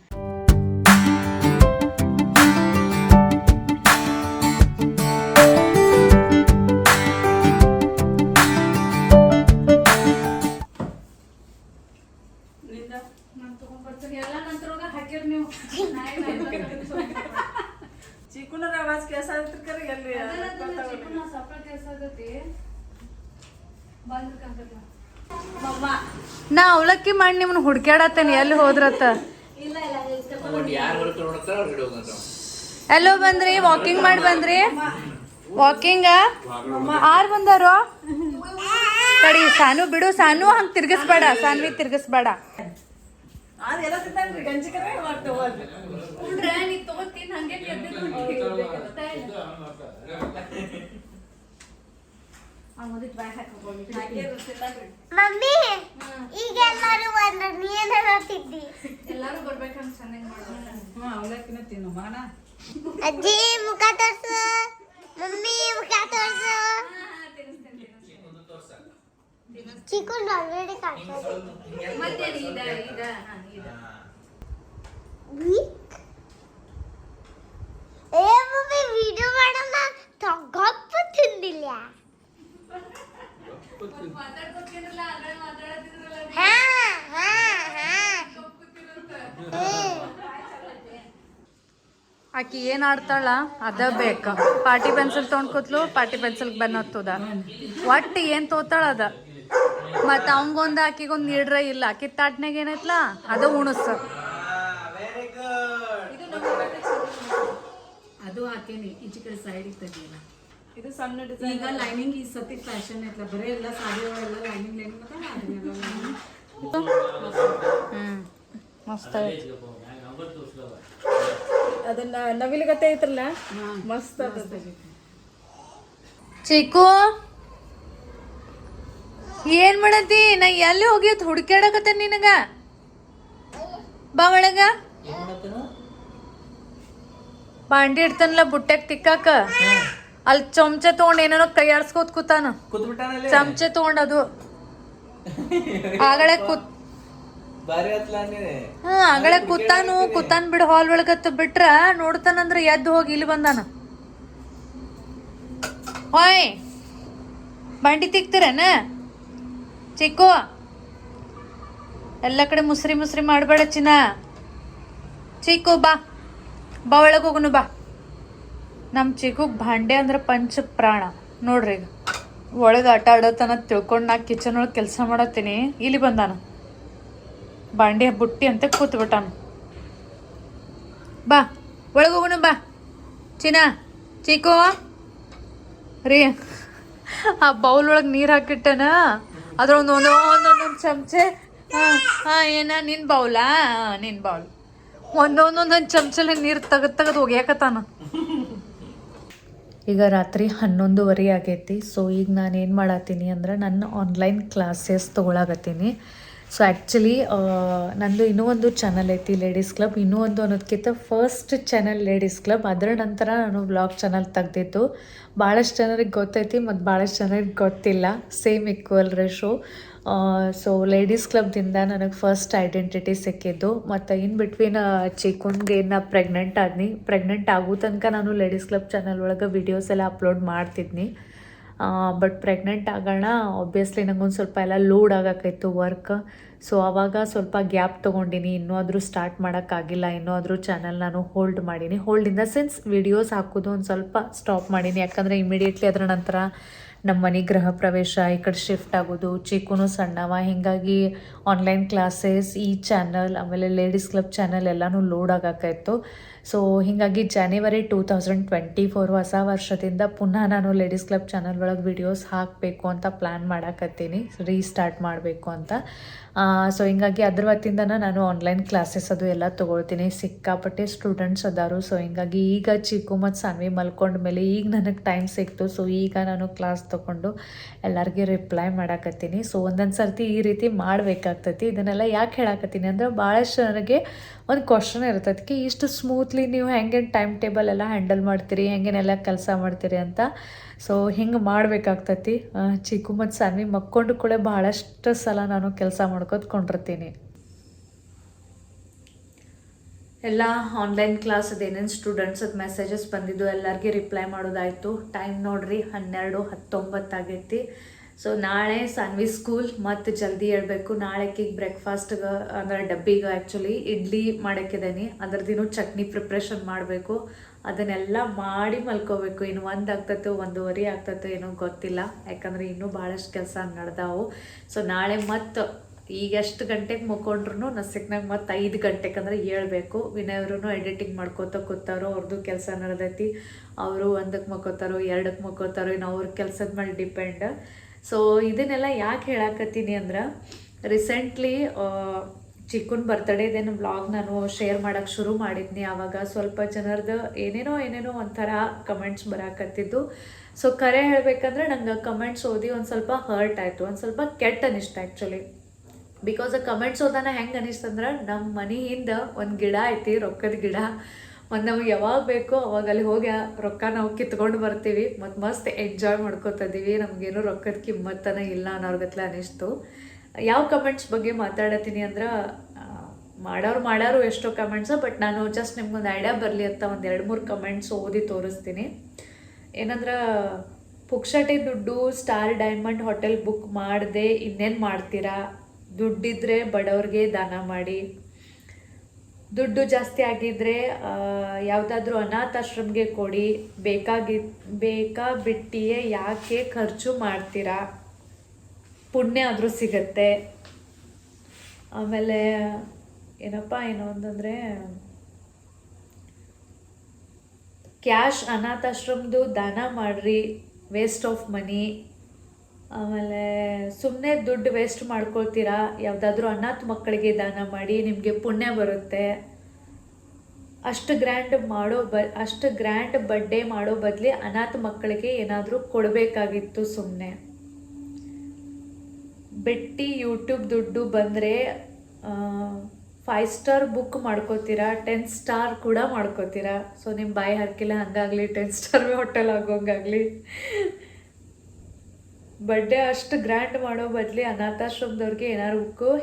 Speaker 1: ನಾ ಅವಲಕ್ಕಿ ಮಾಡಿ ನಿಮ್ನ ಹುಡ್ಕ್ಯಾಡತ್ತೇನೆ ಎಲ್ಲಿ ಹೋದ್ರತ್ತ? ಎಲ್ಲೋ ಬಂದ್ರಿ ವಾಕಿಂಗ್ ಮಾಡಿ ಬಂದ್ರಿ? ವಾಕಿಂಗ್ ಆರ್ ಬಂದಾರು? ತಡಿ ಸಾನು ಬಿಡು ಸಾನು ಹಂಗ್ ತಿರ್ಗಿಸ್ಬೇಡ ಸಾನ್ವಿ ತಿರ್ಗಿಸ್ಬೇಡ.
Speaker 5: ಅದ್ ಎಲ್ಲ ತಿಂತಾನ್ರಿ ಗಂಜಿ ಕರೆ ಮಾಡ್ತೇವೆ ಹೋಗ್ರಿ
Speaker 4: ಮಮ್ಮಿ ಈಗ ಎಲ್ಲರೂ ಬಂದ್ರು ನೀ ಏನ್ ಹೇಳ್ತಿದ್ದಿ
Speaker 1: ಎಲ್ಲರೂ ಬರ್ಬೇಕಂತ ಚೆನ್ನಾಗಿ ಮಾಡೋಣ.
Speaker 5: ಹ್ಮ್ ಅವಲಕ್ಕಿನ ತಿನ್ನು ಮಾನ
Speaker 4: ಅಜ್ಜಿ ಮುಖ ತೋರ್ಸು. ಮಮ್ಮಿ ಮುಖ ತೋರ್ಸು. ಚಿಕನ್ ಆಲ್ರೆಡಿ ಕಾಣ್ತದೆ
Speaker 1: ಮತ್ತೆ ಇದ ಇದ. ಹಾ, ಇದ.
Speaker 4: ವೀಕ್ ಏ ಮಮ್ಮಿ ವಿಡಿಯೋ ಮಾಡೋಣ. ಗಪ್ಪ ತಿಂದಿಲ್ಲ ಹಾ ಹಾ ಹಾ
Speaker 1: ಆಕಿ ಏನ್ ಆಡ್ತಾಳ? ಅದ ಬೇಕ. ಪಾರ್ಟಿ ಪೆನ್ಸಿಲ್ ತೊಗೊಂಡ್ ಕೂತ್ಲು ಪಾಟಿ ಪೆನ್ಸಿಲ್ ಬನ್ನತ್ತದ ಹತ್ತದ. ಒಟ್ಟು ಏನ್ ತೋತಾಳ ಅದ? ಮತ್ತ ಅವಂಗೊಂದ್ ಆಕಿಗೊಂದ್ ನೀಡ್ರ ಇಲ್ಲ. ಆಕಿ ತಾಟ್ನಾಗ ಏನೈತ್ಲ ಅದ ಉಣಸ್.
Speaker 6: ಅದು ಹಾಕೇನಿ ಈಚೆ ಕಡೆ ಸೈಡ್ ತೆಗಿಯಲ್ಲ
Speaker 5: ಇದು ಸಣ್ಣ ಡಿಸೈನ್
Speaker 6: ಈಗ ಲೈನಿಂಗ್ ಈ ಸತಿ ಫ್ಯಾಷನ್ ಐತಲ್ಲ ಬರೀ ಎಲ್ಲ ಸಾಡಿ ಎಲ್ಲ ಲೈನಿಂಗ್ ಲೈನಿಂಗ್ ಮತ್ತೆ
Speaker 1: ಹ್ಮ್. ಮಸ್ತ್
Speaker 5: ಅದನ್ನ ನವಿಲುಗತ್ತೆ ಐತ್ರಲ್ಲ? ಮಸ್ತ್ ಅದ
Speaker 1: ಚಿಕ್ಕು ಏನ್ ಮಾಡತಿ ನಾ ಎಲ್ಲಿ ಹೋಗಿ ಹುಡ್ಕ್ಯಾಡಕತ್ತ ನಿನಗ? ಬಾ ಒಳಗ. ಬಾಂಡಿ ಇಡ್ತಾನಲ್ಲ ಬುಟ್ಟ್ಯಾಗ ತಿಕ್ಕಾಕ? ಅಲ್ಲಿ ಚಮಚ ತಗೊಂಡ್ ಏನೇನೋ ಕೈಯಾಡ್ಸ್ಕೋತ್ ಕೂತಾನ. ಚಮಚೆ ತಗೊಂಡ್ ಅದು. ಆಗಳೆ ಕೂತ್ ಹಾ ಆಗಳೆ ಕೂತಾನು ಕೂತಾನ್ ಬಿಡು ಹಾಲ್ ಒಳಗತ್ತ ಬಿಟ್ರ ನೋಡ್ತಾನಂದ್ರ ಎದ್ದು ಹೋಗಿ ಇಲ್ಲಿ ಬಂದಾನ. ಓಯ್ ಬಂಡಿ ತಿಕ್ತಿರೇನ? ಚಿಕ್ಕು. ಎಲ್ಲ ಕಡೆ ಮುಸ್ರಿ ಮುಸ್ರಿ ಮಾಡಬೇಡ ಚಿನ್ನ. ಚಿಕ್ಕು ಬಾ. ಬಾ ಒಳಗೆ ಹೋಗುನು ಬಾ. ನಮ್ಮ ಚಿಕು ಭಾಂಡೆ ಅಂದ್ರೆ ಪಂಚ ಪ್ರಾಣ. ನೋಡ್ರಿ ಈಗ. ಒಳಗೆ ಆಟ ಆಡೋತನ ತಿಳ್ಕೊಂಡು ನಾ ಕಿಚನ್ ಒಳಗೆ ಕೆಲಸ ಮಾಡತ್ತೀನಿ. ಇಲ್ಲಿ ಬಂದಾನ. ಬಾಂಡೆ ಬುಟ್ಟಿ ಅಂತ ಕೂತ್ಬಿಟ್ಟಾನ. ಬಾ, ಒಳಗೆ ಹೋಗೋಣ ಬಾ. ಚಿನ್ನ, ಚಿಕ್ಕು. ರೀ,
Speaker 7: ಆ ಬೌಲ್ ಒಳಗೆ ನೀರು ಹಾಕಿಟ್ಟನ. ಅದ್ರ ಒಂದು ಒಂದು ಒಂದೊಂದೊಂದು ಚಮಚೆ. ಹಾಂ ಹಾಂ ಏನ ನಿನ್ನ ಬೌಲಾ ನಿನ್ ನಿನ್ನ ಬೌಲ್ ಒಂದೊಂದೊಂದೊಂದು ಚಮಚಲ್ಲಿ ನೀರು ತೆಗೆದು ತೆಗೆದು ಒಗ್ಯಾಕತ್ತಾನ.
Speaker 1: ಈಗ ರಾತ್ರಿ ಹನ್ನೊಂದುವರೆ ಆಗೈತಿ. ಸೊ ಈಗ ನಾನು ಏನು ಮಾಡತ್ತೀನಿ ಅಂದ್ರೆ ನನ್ನ ಆನ್ಲೈನ್ ಕ್ಲಾಸಸ್ ತೊಗೊಳಕತ್ತೀನಿ. ಸೊ ಆ್ಯಕ್ಚುಲಿ ನಂದು ಇನ್ನೂ ಒಂದು ಚಾನಲ್ ಐತಿ ಲೇಡೀಸ್ ಕ್ಲಬ್ ಇನ್ನೂ ಒಂದು ಅನ್ನೋದಕ್ಕಿಂತ ಫಸ್ಟ್ ಚಾನಲ್ ಲೇಡೀಸ್ ಕ್ಲಬ್ ಅದರ ನಂತರ ನಾನು ಬ್ಲಾಗ್ ಚಾನಲ್ ತೆಗ್ದಿದ್ದು. ಭಾಳಷ್ಟು ಜನರಿಗೆ ಗೊತ್ತೈತಿ ಮತ್ತು ಭಾಳಷ್ಟು ಜನರಿಗೆ ಗೊತ್ತಿಲ್ಲ. Same equal ratio so ladies ಕ್ಲಬ್ದಿಂದ ನನಗೆ ಫಸ್ಟ್ ಐಡೆಂಟಿಟಿ ಸಿಕ್ಕಿದ್ದು. ಮತ್ತು ಇನ್ ಬಿಟ್ವೀನ್ ಚಿಕ್ಕನ್ಗೆ ನಾ ಪ್ರೆಗ್ನೆಂಟ್ ಆದ್ನಿ. ಪ್ರೆಗ್ನೆಂಟ್ ಆಗೋ ತನಕ ನಾನು ಲೇಡೀಸ್ ಕ್ಲಬ್ ಚಾನಲ್ ಒಳಗೆ ವೀಡಿಯೋಸ್ ಎಲ್ಲ ಅಪ್ಲೋಡ್ ಮಾಡ್ತಿದ್ನಿ. ಬಟ್ ಪ್ರೆಗ್ನೆಂಟ್ ಆಗೋಣ ಆಬ್ವಿಯಸ್ಲಿ ನನಗೊಂದು ಸ್ವಲ್ಪ ಎಲ್ಲ ಲೋಡ್ ಆಗೋಕ್ಕಾಯ್ತು ವರ್ಕ್ ಸೊ ಆವಾಗ ಸ್ವಲ್ಪ ಗ್ಯಾಪ್ ತೊಗೊಂಡಿನಿ. ಇನ್ನೂ ಆದರೂ ಸ್ಟಾರ್ಟ್ ಮಾಡೋಕ್ಕಾಗಿಲ್ಲ ಇನ್ನೂ ಆದರೂ ಚಾನಲ್ ನಾನು ಹೋಲ್ಡ್ ಮಾಡೀನಿ. Hold in the sense videos ಹಾಕೋದು ಒಂದು ಸ್ವಲ್ಪ ಸ್ಟಾಪ್ ಮಾಡೀನಿ. ಯಾಕಂದರೆ ಇಮಿಡಿಯೇಟ್ಲಿ ಅದರ ನಂತರ ನಮ್ಮ ಮನೆ ಗೃಹ ಪ್ರವೇಶ, ಈ ಕಡೆ ಶಿಫ್ಟ್ ಆಗೋದು, ಚಿಕ್ಕುನು ಸಣ್ಣವ, ಹೀಗಾಗಿ ಆನ್ಲೈನ್ ಕ್ಲಾಸಸ್ ಈ ಚಾನಲ್ ಆಮೇಲೆ ಲೇಡೀಸ್ ಕ್ಲಬ್ ಚಾನಲ್ ಎಲ್ಲನೂ ಲೋಡ್ ಆಗಾಕಾಯಿತು ಸೊ ಹೀಗಾಗಿ January two thousand twenty four ಹೊಸ ವರ್ಷದಿಂದ ಪುನಃ ನಾನು ಲೇಡೀಸ್ ಕ್ಲಬ್ ಚಾನಲ್ ಒಳಗೆ ವಿಡಿಯೋಸ್ ಹಾಕಬೇಕು ಅಂತ ಪ್ಲ್ಯಾನ್ ಮಾಡಾಕತ್ತೀನಿ. ರೀಸ್ಟಾರ್ಟ್ ಮಾಡಬೇಕು ಅಂತ. ಸೊ ಹಿಂಗಾಗಿ ಅದ್ರ ವತಿಯಿಂದನ ನಾನು ಆನ್ಲೈನ್ ಕ್ಲಾಸಸ್ ಅದು ಎಲ್ಲ ತೊಗೊಳ್ತೀನಿ. ಸಿಕ್ಕಾಪಟ್ಟೆ ಸ್ಟೂಡೆಂಟ್ಸ್ ಅದಾರು. ಸೊ ಹಿಂಗಾಗಿ ಈಗ ಚಿಕ್ಕು ಮತ್ತು ಸಾನ್ವಿ ಮೇಲೆ ಈಗ ನನಗೆ ಟೈಮ್ ಸಿಕ್ತು. ಸೊ ಈಗ ನಾನು ಕ್ಲಾಸ್ ತೊಗೊಂಡು ಎಲ್ಲರಿಗೆ ರಿಪ್ಲೈ ಮಾಡಾಕತ್ತೀನಿ. ಸೊ ಒಂದೊಂದು ಸರ್ತಿ ಈ ರೀತಿ ಮಾಡಬೇಕಾಗ್ತೈತಿ. ಇದನ್ನೆಲ್ಲ ಯಾಕೆ ಹೇಳಾಕತ್ತೀನಿ ಅಂದ್ರೆ ಭಾಳಷ್ಟು ನನಗೆ ಒಂದು ಕ್ವಶನ್ ಕಿ, ಇಷ್ಟು ಸ್ಮೂತ್ಲಿ ನೀವು ಹೆಂಗೆ ಟೈಮ್ ಟೇಬಲ್ ಎಲ್ಲ ಹ್ಯಾಂಡಲ್ ಮಾಡ್ತೀರಿ, ಹೆಂಗೇನೆಲ್ಲ ಕೆಲಸ ಮಾಡ್ತೀರಿ ಅಂತ ಸೊ ಹಿಂಗೆ ಮಾಡಬೇಕಾಗ್ತತಿ. ಚಿಕ್ಕು ಮತ್ತು ಸಾನ್ವಿ ಮಕ್ಕೊಂಡು ಕೂಡ ಭಾಳಷ್ಟು ಸಲ ನಾನು ಕೆಲಸ ಮಾಡ್ಕೊತ್ಕೊಂಡಿರ್ತೀನಿ. ಎಲ್ಲ ಆನ್ಲೈನ್ ಕ್ಲಾಸ್ ಅದೇನೇನು ಸ್ಟೂಡೆಂಟ್ಸದ ಮೆಸೇಜಸ್ ಬಂದಿದ್ದು ಎಲ್ಲರಿಗೆ ರಿಪ್ಲೈ ಮಾಡೋದಾಯಿತು. ಟೈಮ್ ನೋಡ್ರಿ, ಹನ್ನೆರಡು ಹತ್ತೊಂಬತ್ತಾಗೈತಿ ಸೊ ನಾಳೆ ಸಾನ್ವಿ ಸ್ಕೂಲ್ ಮತ್ತು ಜಲ್ದಿ ಹೇಳ್ಬೇಕು. ಈಗ ಬ್ರೇಕ್ಫಾಸ್ಟ್ಗೆ ಅಂದರೆ ಡಬ್ಬಿಗೆ ಆ್ಯಕ್ಚುಲಿ ಇಡ್ಲಿ ಮಾಡೋಕ್ಕಿದ್ದೀನಿ ಅದ್ರದಿನೂ ಚಟ್ನಿ ಪ್ರಿಪ್ರೇಷನ್ ಮಾಡಬೇಕು. ಅದನ್ನೆಲ್ಲ ಮಾಡಿ ಮಲ್ಕೋಬೇಕು. ಇನ್ನು ಒಂದು ಆಗ್ತೈತೋ ಒಂದೂವರೆ ಆಗ್ತೈತೋ ಏನೋ ಗೊತ್ತಿಲ್ಲ. ಯಾಕಂದರೆ ಇನ್ನೂ ಭಾಳಷ್ಟು ಕೆಲಸ ನಡೆದಾವು. ಸೊ ನಾಳೆ ಮತ್ತು ಈಗ ಎಷ್ಟು ಗಂಟೆಗೆ ಮುಕ್ಕೊಂಡ್ರು ನಸಿಕ್ನಾಗ ಮತ್ತು ಐದು ಗಂಟೆಗೆ ಅಂದ್ರೆ ಹೇಳ್ಬೇಕು. ವಿನಯವ್ರೂ ಎಡಿಟಿಂಗ್ ಮಾಡ್ಕೋತ ಕೂತಾರೋ ಅವ್ರದ್ದು ಕೆಲಸ ನಡೆದೈತಿ. ಅವರು ಒಂದಕ್ಕೆ ಮಕ್ಕೋತಾರೋ ಎರಡಕ್ಕೆ ಮಕ್ಕೋತಾರೋ, ಇನ್ನು ಅವ್ರ ಕೆಲಸದ ಮೇಲೆ ಡಿಪೆಂಡ್. ಸೊ ಇದನ್ನೆಲ್ಲ ಯಾಕೆ ಹೇಳಾಕತ್ತೀನಿ ಅಂದ್ರೆ ರೀಸೆಂಟ್ಲಿ ಚಿಕ್ಕನ್ ಬರ್ತ್ಡೇದೇನು ಬ್ಲಾಗ್ ನಾನು ಶೇರ್ ಮಾಡೋಕ್ಕೆ ಶುರು ಮಾಡಿದ್ನಿ. ಆವಾಗ ಸ್ವಲ್ಪ ಜನರದ್ದು ಏನೇನೋ ಏನೇನೋ ಒಂಥರ ಕಮೆಂಟ್ಸ್ ಬರಾಕತ್ತಿದ್ದು. ಸೊ ಕರೆ ಹೇಳಬೇಕಂದ್ರೆ ನಂಗೆ ಕಮೆಂಟ್ಸ್ ಓದಿ ಒಂದು ಸ್ವಲ್ಪ ಹರ್ಟ್ ಆಯಿತು. ಒಂದು ಸ್ವಲ್ಪ ಕೆಟ್ಟ ಅನಿಸ್ತು ಆ್ಯಕ್ಚುಲಿ ಬಿಕಾಸ್ ಆ ಕಮೆಂಟ್ಸ್ ಓದಾನ ಹೆಂಗೆ ಅನಿಸ್ತಂದ್ರೆ ನಮ್ಮ ಮನೆ ಹಿಂದೆ ಒಂದು ಗಿಡ ಐತಿ, ರೊಕ್ಕದ ಗಿಡ. ಒಂದು ನಮಗೆ ಯಾವಾಗ ಬೇಕೋ ಅವಾಗ ಅಲ್ಲಿ ಹೋಗಿ ರೊಕ್ಕ ನಾವು ಕಿತ್ಕೊಂಡು ಬರ್ತೀವಿ. ಮತ್ತು ಮಸ್ತ್ ಎಂಜಾಯ್ ಮಾಡ್ಕೋತಿದ್ದೀವಿ ನಮಗೇನು ರೊಕ್ಕದ ಕಿಮ್ಮತ್ತನ ಇಲ್ಲ ಅನ್ನೋರ್ಗತ್ಲೆ ಅನಿಸ್ತು. ಯಾವ ಕಮೆಂಟ್ಸ್ ಬಗ್ಗೆ ಮಾತಾಡತ್ತೀನಿ ಅಂದ್ರೆ ಮಾಡೋರು ಮಾಡೋರು ಎಷ್ಟೋ ಕಮೆಂಟ್ಸ್ ಬಟ್ ನಾನು ಜಸ್ಟ್ ನಿಮ್ಗೊಂದು ಐಡಿಯಾ ಬರಲಿ ಅಂತ ಒಂದು ಎರಡು ಮೂರು ಕಮೆಂಟ್ಸ್ ಓದಿ ತೋರಿಸ್ತೀನಿ. ಏನಂದ್ರೆ, ಪುಕ್ಷಟೆ ದುಡ್ಡು ಸ್ಟಾರ್ ಡೈಮಂಡ್ ಹೋಟೆಲ್ ಬುಕ್ ಮಾಡಿದೆ ಇನ್ನೇನು ಮಾಡ್ತೀರಾ? ದುಡ್ಡಿದ್ರೆ ಬಡವ್ರಿಗೆ ದಾನ ಮಾಡಿ. ದುಡ್ಡು ಜಾಸ್ತಿ ಆಗಿದ್ರೆ ಯಾವುದಾದ್ರೂ ಅನಾಥಾಶ್ರಮ್ಗೆ ಕೊಡಿ. ಬೇಕಾಗಿ ಬೇಕಾ ಬಿಟ್ಟಿಯೇ ಯಾಕೆ ಖರ್ಚು ಮಾಡ್ತೀರಾ? ಪುಣ್ಯ ಆದರೂ ಸಿಗತ್ತೆ. ಆಮೇಲೆ ಏನಪ್ಪ, ಏನು ಅಂತಂದರೆ, ಕ್ಯಾಶ್ ಅನಾಥಾಶ್ರಮದು ದಾನ ಮಾಡ್ರಿ ವೇಸ್ಟ್ ಆಫ್ ಮನಿ ಆಮೇಲೆ ಸುಮ್ಮನೆ ದುಡ್ಡು ವೇಸ್ಟ್ ಮಾಡ್ಕೊಳ್ತೀರಾ, ಯಾವುದಾದ್ರೂ ಅನಾಥ ಮಕ್ಕಳಿಗೆ ದಾನ ಮಾಡಿ, ನಿಮಗೆ ಪುಣ್ಯ ಬರುತ್ತೆ. ಅಷ್ಟು ಗ್ರ್ಯಾಂಡ್ ಮಾಡೋ ಬ, ಅಷ್ಟು ಗ್ರ್ಯಾಂಡ್ ಬರ್ಡೇ ಮಾಡೋ ಬದಲಿ ಅನಾಥ ಮಕ್ಕಳಿಗೆ ಏನಾದರೂ ಕೊಡಬೇಕಾಗಿತ್ತು ಸುಮ್ಮನೆ ಬೆಟ್ಟಿ ಯೂಟ್ಯೂಬ್ ದುಡ್ಡು ಬಂದರೆ ಫೈವ್ ಸ್ಟಾರ್ ಬುಕ್ ಮಾಡ್ಕೋತೀರಾ ಟೆನ್ ಸ್ಟಾರ್ ಕೂಡ ಮಾಡ್ಕೋತೀರಾ? ಸೊ ನಿಮ್ಮ ಬಾಯಿ ಹರ್ಕಿಲ್ಲ, ಹಂಗಾಗಲಿ ಟೆನ್ ಸ್ಟಾರ್ ಹೋಟೆಲ್ ಆಗೋಂಗಾಗಲಿ. ಬರ್ಡೇ ಅಷ್ಟು ಗ್ರ್ಯಾಂಡ್ ಮಾಡೋ ಬದಲಿ ಅನಾಥಾಶ್ರಮದವ್ರಿಗೆ ಏನಾರು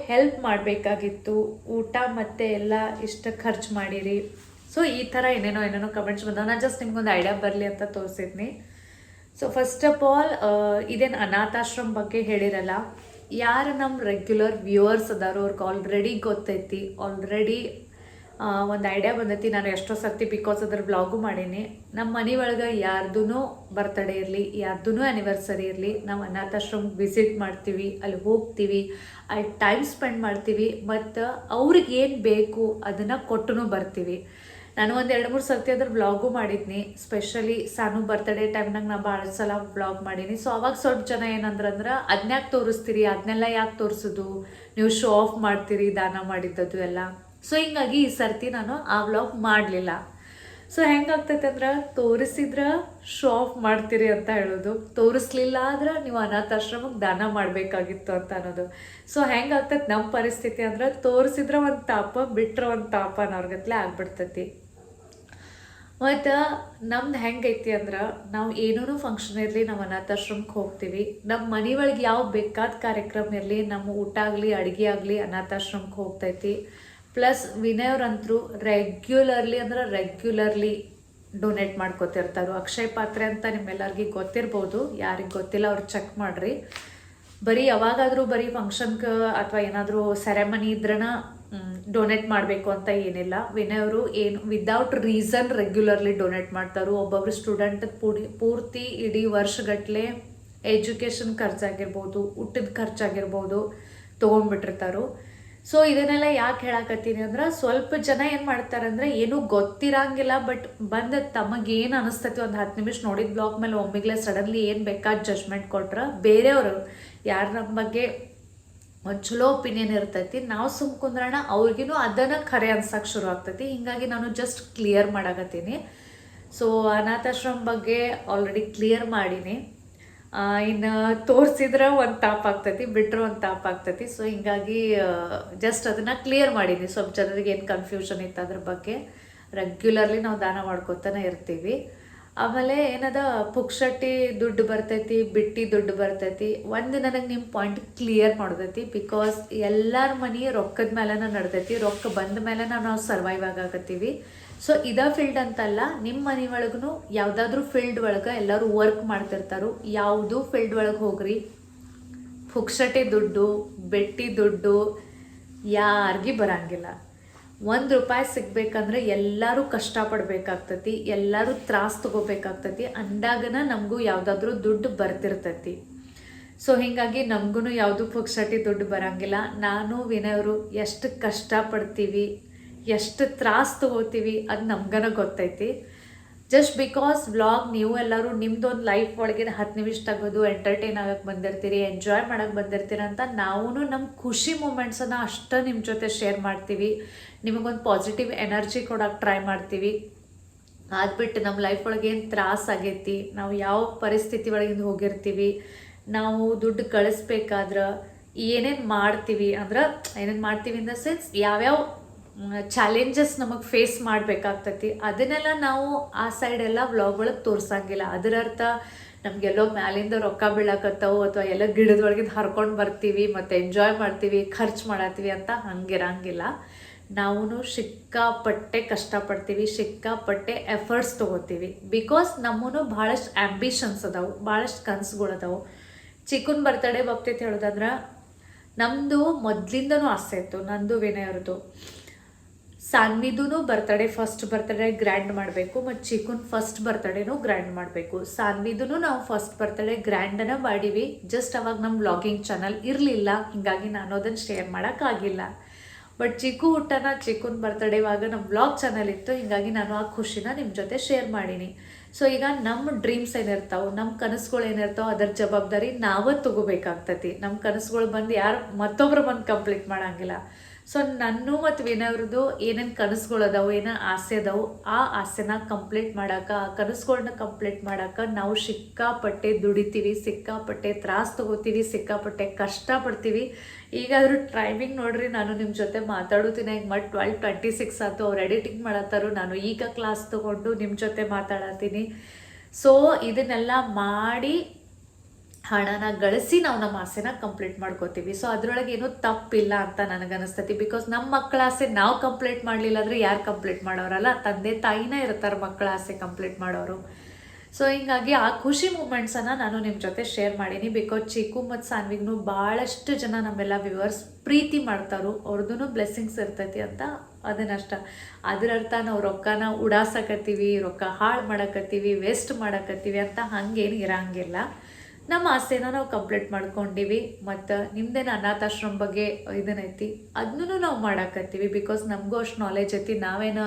Speaker 1: ಹೆಲ್ಪ್ ಮಾಡಬೇಕಾಗಿತ್ತು. ಊಟ ಮತ್ತು ಎಲ್ಲ ಇಷ್ಟು ಖರ್ಚು ಮಾಡಿರಿ. ಸೊ ಈ ಥರ ಏನೇನೋ ಏನೇನೋ ಕಮೆಂಟ್ಸ್ ಬಂದವು. ನಾನು ಜಸ್ಟ್ ನಿಮ್ಗೊಂದು ಐಡಿಯಾ ಬರಲಿ ಅಂತ ತೋರಿಸಿದ್ನಿ. ಸೊ ಫಸ್ಟ್ ಆಫ್ ಆಲ್ ಇದೇನು ಅನಾಥಾಶ್ರಮ ಬಗ್ಗೆ ಹೇಳಿರಲ್ಲ? ಯಾರು ನಮ್ಮ ರೆಗ್ಯುಲರ್ ವ್ಯೂವರ್ಸ್ ಅದಾರೋ ಅವ್ರಿಗೆ ಆಲ್ರೆಡಿ ಗೊತ್ತೈತಿ ಆಲ್ರೆಡಿ ಒಂದು ಐಡಿಯಾ ಬಂದೈತಿ. ನಾನು ಎಷ್ಟೋ ಸರ್ತಿ ಬಿಕಾಸ್ ಅದ್ರ ಬ್ಲಾಗು ಮಾಡೀನಿ. ನಮ್ಮ ಮನೆ ಒಳಗೆ ಯಾರ್ದೂ ಬರ್ತಡೇ ಇರಲಿ ಯಾರ್ದೂ ಆ್ಯನಿವರ್ಸರಿ ಇರಲಿ, ನಾವು ಅನಾಥಾಶ್ರಮಕ್ಕೆ ವಿಸಿಟ್ ಮಾಡ್ತೀವಿ, ಅಲ್ಲಿ ಹೋಗ್ತೀವಿ, ಅಲ್ಲಿ ಟೈಮ್ ಸ್ಪೆಂಡ್ ಮಾಡ್ತೀವಿ, ಮತ್ತು ಅವ್ರಿಗೆ ಏನು ಬೇಕು ಅದನ್ನು ಕೊಟ್ಟು ಬರ್ತೀವಿ. ನಾನು ಒಂದು ಎರಡು ಮೂರು ಸರ್ತಿ ಅದ್ರ ಬ್ಲಾಗು ಮಾಡಿದ್ನಿ. ಸ್ಪೆಷಲಿ ಸಾನು ಬರ್ತ್ಡೇ ಟೈಮ್ನಾಗ ನಾ ಭಾಳ ಸಲ ಬ್ಲಾಗ್ ಮಾಡೀನಿ. ಸೊ ಅವಾಗ ಸ್ವಲ್ಪ ಜನ ಏನಂದ್ರಂದ್ರೆ ಅದನ್ಯಾಕೆ ತೋರಿಸ್ತೀರಿ ಅದನ್ನೆಲ್ಲ ಯಾಕೆ ತೋರಿಸೋದು? ನೀವು ಶೋ ಆಫ್ ಮಾಡ್ತೀರಿ, ದಾನ ಮಾಡಿದ್ದದು ಎಲ್ಲ. ಸೊ ಹಿಂಗಾಗಿ ಈ ಸರ್ತಿ ನಾನು ಆ ವ್ಲಾಗ್ ಮಾಡಲಿಲ್ಲ. ಸೊ ಹೆಂಗಾಗ್ತೈತೆ ಅಂದ್ರೆ, ತೋರಿಸಿದ್ರೆ ಶೋ ಆಫ್ ಮಾಡ್ತೀರಿ ಅಂತ ಹೇಳೋದು. ತೋರಿಸ್ಲಿಲ್ಲ ಆದ್ರೆ ನೀವು ಅನಾಥಾಶ್ರಮಕ್ಕೆ ದಾನ ಮಾಡಬೇಕಾಗಿತ್ತು ಅಂತ ಅನ್ನೋದು. ಸೊ ಹೆಂಗಾಗ್ತೈತೆ ನಮ್ಮ ಪರಿಸ್ಥಿತಿ ಅಂದ್ರೆ, ತೋರಿಸಿದ್ರೆ ಒಂದು ತಾಪ ಬಿಟ್ಟರೆ ಒಂದು ತಾಪ ಅನ್ನೋರ್ಗತ್ಲೆ ಆಗ್ಬಿಡ್ತೈತಿ. ಮತ್ತು ನಮ್ದು ಹೆಂಗೈತಿ ಅಂದ್ರೆ ನಾವು ಏನೂ ಫಂಕ್ಷನ್ ಇರಲಿ ನಾವು ಅನಾಥಾಶ್ರಮಕ್ಕೆ ಹೋಗ್ತೀವಿ. ನಮ್ಮ ಮನೆ ಒಳಗೆ ಯಾವ ಬೇಕಾದ ಕಾರ್ಯಕ್ರಮ ಇರಲಿ, ನಮ್ಮ ಊಟ ಆಗಲಿ, ಅಡುಗೆ ಆಗಲಿ ಅನಾಥಾಶ್ರಮಕ್ಕೆ ಹೋಗ್ತೈತಿ. ಪ್ಲಸ್ ವಿನಯವ್ರಂತರೂ ರೆಗ್ಯುಲರ್ಲಿ ಅಂದ್ರೆ ರೆಗ್ಯುಲರ್ಲಿ ಡೊನೇಟ್ ಮಾಡ್ಕೋತಿರ್ತಾರೆ. ಅಕ್ಷಯ್ ಪಾತ್ರೆ ಅಂತ ನಿಮ್ಮೆಲ್ಲರಿಗೂ ಗೊತ್ತಿರ್ಬೋದು. ಯಾರಿಗೆ ಗೊತ್ತಿಲ್ಲ ಅವ್ರು ಚೆಕ್ ಮಾಡಿರಿ. ಬರೀ ಯಾವಾಗಾದರೂ ಬರೀ ಫಂಕ್ಷನ್ಗೆ ಅಥವಾ ಏನಾದರೂ ಸೆರೆಮನಿ ಇದ್ರನ ಡೊನೇಟ್ ಮಾಡಬೇಕು ಅಂತ ಏನಿಲ್ಲ. ವಿನಯ್ ಅವರು ಏನು ವಿದೌಟ್ ರೀಸನ್ ರೆಗ್ಯುಲರ್ಲಿ ಡೊನೇಟ್ ಮಾಡ್ತಾರೆ ಒಬ್ಬೊಬ್ರು ಸ್ಟೂಡೆಂಟ್ ಪೂಡಿ, ಪೂರ್ತಿ ಇಡೀ ವರ್ಷಗಟ್ಟಲೆ ಎಜುಕೇಷನ್ ಖರ್ಚಾಗಿರ್ಬೋದು, ಊಟದ ಖರ್ಚಾಗಿರ್ಬೋದು ತೊಗೊಂಡ್ಬಿಟ್ಟಿರ್ತಾರೋ ಸೊ ಇದನ್ನೆಲ್ಲ ಯಾಕೆ ಹೇಳಕತ್ತೀನಿ ಅಂದ್ರೆ, ಸ್ವಲ್ಪ ಜನ ಏನು ಮಾಡ್ತಾರಂದ್ರೆ, ಏನೂ ಗೊತ್ತಿರಂಗಿಲ್ಲ ಬಟ್ ಬಂದ ತಮಗೇನು ಅನಿಸ್ತೈತಿ ಒಂದು ಹತ್ತು ನಿಮಿಷ ನೋಡಿದ ಬ್ಲಾಗ್ ಮೇಲೆ ಒಮ್ಮಿಗ್ಲೇ ಸಡನ್ಲಿ ಏನು ಬೇಕಾದ ಜಜ್ಮೆಂಟ್ ಕೊಟ್ರೆ ಬೇರೆಯವರು ಯಾರು ನಮ್ಮ ಬಗ್ಗೆ ಒಂದು ಚಲೋ ಒಪಿನಿಯನ್ ಇರ್ತೈತಿ. ನಾವು ಸುಮ್ ಕುಂದ್ರಣ ಅವ್ರಿಗೂ ಅದನ್ನು ಖರೆ ಅನ್ಸಕ್ಕೆ ಶುರು ಆಗ್ತೈತಿ. ಹೀಗಾಗಿ ನಾನು ಜಸ್ಟ್ ಕ್ಲಿಯರ್ ಮಾಡಾಕತ್ತೀನಿ. ಸೊ ಅನಾಥಾಶ್ರಮ ಬಗ್ಗೆ ಆಲ್ರೆಡಿ ಕ್ಲಿಯರ್ ಮಾಡೀನಿ. ಇನ್ನು ತೋರಿಸಿದ್ರೆ ಒಂದು ತಾಪ್ ಆಗ್ತೈತಿ ಬಿಟ್ಟರೆ ಒಂದು ತಾಪ್ ಆಗ್ತೈತಿ. ಸೊ ಹಿಂಗಾಗಿ ಜಸ್ಟ್ ಅದನ್ನು ಕ್ಲಿಯರ್ ಮಾಡೀನಿ. ಸ್ವಲ್ಪ ಜನರಿಗೆ ಏನು ಕನ್ಫ್ಯೂಷನ್ ಇತ್ತು ಅದ್ರ ಬಗ್ಗೆ. ರೆಗ್ಯುಲರ್ಲಿ ನಾವು ದಾನ ಮಾಡ್ಕೊತಾನೆ ಇರ್ತೀವಿ. ಆಮೇಲೆ ಏನದ ಪುಕ್ಷಟ್ಟಿ ದುಡ್ಡು ಬರ್ತೈತಿ, ಬಿಟ್ಟಿ ದುಡ್ಡು ಬರ್ತೈತಿ. ಒಂದು ನನಗೆ ನಿಮ್ಮ ಪಾಯಿಂಟ್ ಕ್ಲಿಯರ್ ಮಾಡ್ತೈತಿ ಬಿಕಾಸ್ ಎಲ್ಲರ ಮನೆ ರೊಕ್ಕದ ಮೇಲೆ ನಡ್ದೈತಿ ರೊಕ್ಕ ಬಂದ ಮೇಲೆ ನಾವು ಸರ್ವೈವ್ ಆಗಾಕತ್ತೀವಿ. ಸೊ ಇದ ಫೀಲ್ಡ್ ಅಂತಲ್ಲ ನಿಮ್ಮ ಮನೆ ಒಳಗೂ ಯಾವುದಾದ್ರೂ ಫೀಲ್ಡ್ ಒಳಗೆ ಎಲ್ಲರೂ ವರ್ಕ್ ಮಾಡ್ತಿರ್ತಾರೋ. ಯಾವುದೂ ಫೀಲ್ಡ್ ಒಳಗೆ ಹೋಗ್ರಿ. ಪುಕ್ಷಟೆ ದುಡ್ಡು, ಬೆಟ್ಟಿ ದುಡ್ಡು, ಯಾರಿಗೂ ಬರಂಗಿಲ್ಲ. ಒಂದು ರೂಪಾಯಿ ಸಿಗ್ಬೇಕಂದ್ರೆ ಎಲ್ಲರೂ ಕಷ್ಟಪಡ್ಬೇಕಾಗ್ತತಿ, ಎಲ್ಲರೂ ತ್ರಾಸ ತಗೋಬೇಕಾಗ್ತತಿ, ಅಂದಾಗನ ನಮಗೂ ಯಾವುದಾದ್ರೂ ದುಡ್ಡು ಬರ್ತಿರ್ತೈತಿ. ಸೊ ಹೀಗಾಗಿ ನಮಗೂ ಯಾವುದು ಪುಕ್ಷಟಿ ದುಡ್ಡು ಬರೋಂಗಿಲ್ಲ. ನಾನು ವಿನಯವರು ಎಷ್ಟು ಕಷ್ಟಪಡ್ತೀವಿ, ಎಷ್ಟು ತ್ರಾಸ ತಗೋತೀವಿ ಅದು ನಮ್ಗನ ಗೊತ್ತೈತಿ. ಜಸ್ಟ್ ಬಿಕಾಸ್ ವ್ಲಾಗ್ ನೀವು ಎಲ್ಲರೂ ನಿಮ್ಮದೊಂದು ಲೈಫ್ ಒಳಗಿನ ಹತ್ತು ನಿಮಿಷ ತೆಗೋದು ಎಂಟರ್ಟೈನ್ ಆಗಕ್ಕೆ ಬಂದಿರ್ತೀರಿ ಎಂಜಾಯ್ ಮಾಡೋಕ್ಕೆ ಬಂದಿರ್ತೀರಿ ಅಂತ ನಾವು ನಮ್ಮ ಖುಷಿ ಮೂಮೆಂಟ್ಸನ್ನು ಅಷ್ಟೇ ನಿಮ್ಮ ಜೊತೆ ಶೇರ್ ಮಾಡ್ತೀವಿ. ನಿಮಗೊಂದು ಪಾಸಿಟಿವ್ ಎನರ್ಜಿ ಕೊಡೋಕೆ ಟ್ರೈ ಮಾಡ್ತೀವಿ. ಅದ್ಬಿಟ್ಟು ನಮ್ಮ ಲೈಫ್ ಒಳಗೆ ಏನು ತ್ರಾಸ ಆಗೈತಿ, ನಾವು ಯಾವ ಪರಿಸ್ಥಿತಿ ಒಳಗಿಂದ ಹೋಗಿರ್ತೀವಿ, ನಾವು ದುಡ್ಡು ಕಳಿಸ್ಬೇಕಾದ್ರೆ ಏನೇನು ಮಾಡ್ತೀವಿ ಅಂದ್ರೆ, ಏನೇನು ಮಾಡ್ತೀವಿ ಇನ್ ದ ಸೆನ್ಸ್ ಯಾವ್ಯಾವ ಚಾಲೆಂಜಸ್ ನಮಗೆ ಫೇಸ್ ಮಾಡಬೇಕಾಗ್ತೈತಿ, ಅದನ್ನೆಲ್ಲ ನಾವು ಆ ಸೈಡ್ ಎಲ್ಲ ವ್ಲಾಗ್ ಒಳಗೆ ತೋರ್ಸಂಗಿಲ್ಲ. ಅದರ ಅರ್ಥ ನಮಗೆಲ್ಲೋ ಮ್ಯಾಲಿಂದ ರೊಕ್ಕ ಬೀಳಕತ್ತವು ಅಥವಾ ಎಲ್ಲ ಗಿಡದೊಳಗಿಂದ ಹರ್ಕೊಂಡು ಬರ್ತೀವಿ, ಮತ್ತು ಎಂಜಾಯ್ ಮಾಡ್ತೀವಿ, ಖರ್ಚು ಮಾಡತ್ತೀವಿ ಅಂತ ಹಂಗಿರಂಗಿಲ್ಲ. ನಾವು ಸಿಕ್ಕಾಪಟ್ಟೆ ಕಷ್ಟಪಡ್ತೀವಿ, ಸಿಕ್ಕಾಪಟ್ಟೆ ಎಫರ್ಟ್ಸ್ ತೊಗೋತೀವಿ. ಬಿಕಾಸ್ ನಮ್ಮೂ ಭಾಳಷ್ಟು ಆ್ಯಂಬಿಷನ್ಸ್ ಅದಾವು, ಭಾಳಷ್ಟು ಕನಸುಗಳು ಅದಾವು. ಚಿಕ್ಕನ್ ಬರ್ತಡೇ ಬಪ್ತೈತೆ ಹೇಳೋದಂದ್ರೆ ನಮ್ಮದು ಮೊದಲಿಂದನೂ ಆಸೆ ಇತ್ತು, ನಂದು ವಿನಯವ್ರದ್ದು. ಸಾನ್ವಿದೂ ಬರ್ತಡೇ ಫಸ್ಟ್ ಬರ್ತಡೇ ಗ್ರ್ಯಾಂಡ್ ಮಾಡಬೇಕು, ಮತ್ತು ಚಿಕುನ್ ಫಸ್ಟ್ ಬರ್ತಡೇನೂ ಗ್ರ್ಯಾಂಡ್ ಮಾಡಬೇಕು. ಸಾನ್ವಿದೂ ನಾವು ಫಸ್ಟ್ ಬರ್ತಡೇ ಗ್ರ್ಯಾಂಡನ್ನ ಮಾಡೀವಿ ಜಸ್ಟ್ ಅವಾಗ ನಮ್ಮ ವ್ಲಾಗಿಂಗ್ ಚಾನಲ್ ಇರಲಿಲ್ಲ, ಹಿಂಗಾಗಿ ನಾನು ಅದನ್ನು ಶೇರ್ ಮಾಡೋಕ್ಕಾಗಿಲ್ಲ ಬಟ್ ಚಿಕ್ಕು ಊಟನ ಚಿಕ್ಕನ್ ಬರ್ತಡೇ ಇವಾಗ ನಮ್ಮ ಬ್ಲಾಗ್ ಚಾನಲ್ ಇತ್ತು. ಹಿಂಗಾಗಿ ನಾನು ಆ ಖುಷಿನ ನಿಮ್ಮ ಜೊತೆ ಶೇರ್ ಮಾಡೀನಿ. ಸೊ ಈಗ ನಮ್ಮ ಡ್ರೀಮ್ಸ್ ಏನಿರ್ತಾವೆ ನಮ್ಮ ಕನಸುಗಳು ಏನಿರ್ತಾವೆ ಅದರ ಜವಾಬ್ದಾರಿ ನಾವೇ ತಗೋಬೇಕಾಗ್ತತಿ. ನಮ್ಮ ಕನಸುಗಳು ಬಂದು ಯಾರು ಮತ್ತೊಬ್ರು ಬಂದು ಕಂಪ್ಲೀಟ್ ಮಾಡೋಂಗಿಲ್ಲ. ಸೊ ನನ್ನ ಮತ್ತು ವಿನಯವ್ರದ್ದು ಏನೇನು ಕನಸುಗಳು ಅದಾವು ಏನೇನು ಆಸೆ ಅದಾವು, ಆ ಆಸೆನ ಕಂಪ್ಲೀಟ್ ಮಾಡೋಕೆ, ಆ ಕನಸುಗಳನ್ನ ಕಂಪ್ಲೀಟ್ ಮಾಡೋಕೆ ನಾವು ಸಿಕ್ಕಾಪಟ್ಟೆ ದುಡಿತೀವಿ, ಸಿಕ್ಕಾಪಟ್ಟೆ ತ್ರಾಸ್ ತಗೋತೀವಿ, ಸಿಕ್ಕಾಪಟ್ಟೆ ಕಷ್ಟಪಡ್ತೀವಿ. ಈಗಾದರೂ ಟೈಮಿಂಗ್ ನೋಡ್ರಿ, ನಾನು ನಿಮ್ಮ ಜೊತೆ ಮಾತಾಡುತ್ತೀನಿ. ಈಗ ಮಟ್ ಟ್ವೆಲ್ ಟ್ವೆಂಟಿ ಸಿಕ್ಸ್ ಆಯ್ತು, ಅವ್ರು ಎಡಿಟಿಂಗ್ ಮಾಡತ್ತಾರು. ನಾನು ಈಗ ಕ್ಲಾಸ್ ತೊಗೊಂಡು ನಿಮ್ಮ ಜೊತೆ ಮಾತಾಡತ್ತೀನಿ. ಸೊ ಇದನ್ನೆಲ್ಲ ಮಾಡಿ ಹಣನ ಗಳಿಸಿ ನಾವು ನಮ್ಮ ಆಸೆನ ಕಂಪ್ಲೀಟ್ ಮಾಡ್ಕೋತೀವಿ. ಸೊ ಅದ್ರೊಳಗೆ ಏನೂ ತಪ್ಪಿಲ್ಲ ಅಂತ ನನಗನ್ನಿಸ್ತತಿ. ಬಿಕಾಸ್ ನಮ್ಮ ಮಕ್ಕಳ ಆಸೆ ನಾವು ಕಂಪ್ಲೀಟ್ ಮಾಡಲಿಲ್ಲ ಅಂದರೆ ಯಾರು ಕಂಪ್ಲೀಟ್ ಮಾಡೋರಲ್ಲ? ತಂದೆ ತಾಯಿನೇ ಇರ್ತಾರೆ ಮಕ್ಕಳ ಆಸೆ ಕಂಪ್ಲೀಟ್ ಮಾಡೋರು. ಸೊ ಹಿಂಗಾಗಿ ಆ ಖುಷಿ ಮೂಮೆಂಟ್ಸನ್ನು ನಾನು ನಿಮ್ಮ ಜೊತೆ ಶೇರ್ ಮಾಡೀನಿ. ಬಿಕಾಸ್ ಚಿಕ್ಕು ಮತ್ತು ಸಾನ್ವಿಗ್ನು ಭಾಳಷ್ಟು ಜನ ನಮ್ಮೆಲ್ಲ ವ್ಯೂವರ್ಸ್ ಪ್ರೀತಿ ಮಾಡ್ತಾರು. ಅವ್ರದ್ದು ಬ್ಲೆಸ್ಸಿಂಗ್ಸ್ ಇರ್ತೈತಿ ಅಂತ ಅದನ್ನಷ್ಟ ಅದರರ್ಥ ನಾವು ರೊಕ್ಕನ ಉಡಾಸಕತ್ತೀವಿ, ರೊಕ್ಕ ಹಾಳು ಮಾಡಕತ್ತೀವಿ ವೇಸ್ಟ್ ಮಾಡಕತ್ತೀವಿ ಅಂತ ಹಂಗೇನು ಇರಂಗಿಲ್ಲ. ನಮ್ಮ ಆಸೆನ ನಾವು ಕಂಪ್ಲೀಟ್ ಮಾಡ್ಕೊಂಡಿವಿ. ಮತ್ತು ನಿಮ್ದೇನು ಅನಾಥಾಶ್ರಮ ಬಗ್ಗೆ ಇದನ್ನೈತಿ ಅದನ್ನೂ ನಾವು ಮಾಡಕತ್ತೀವಿ. ಬಿಕಾಸ್ ನಮಗೂ ಅಷ್ಟು ನಾಲೆಜ್ ಐತಿ. ನಾವೇನು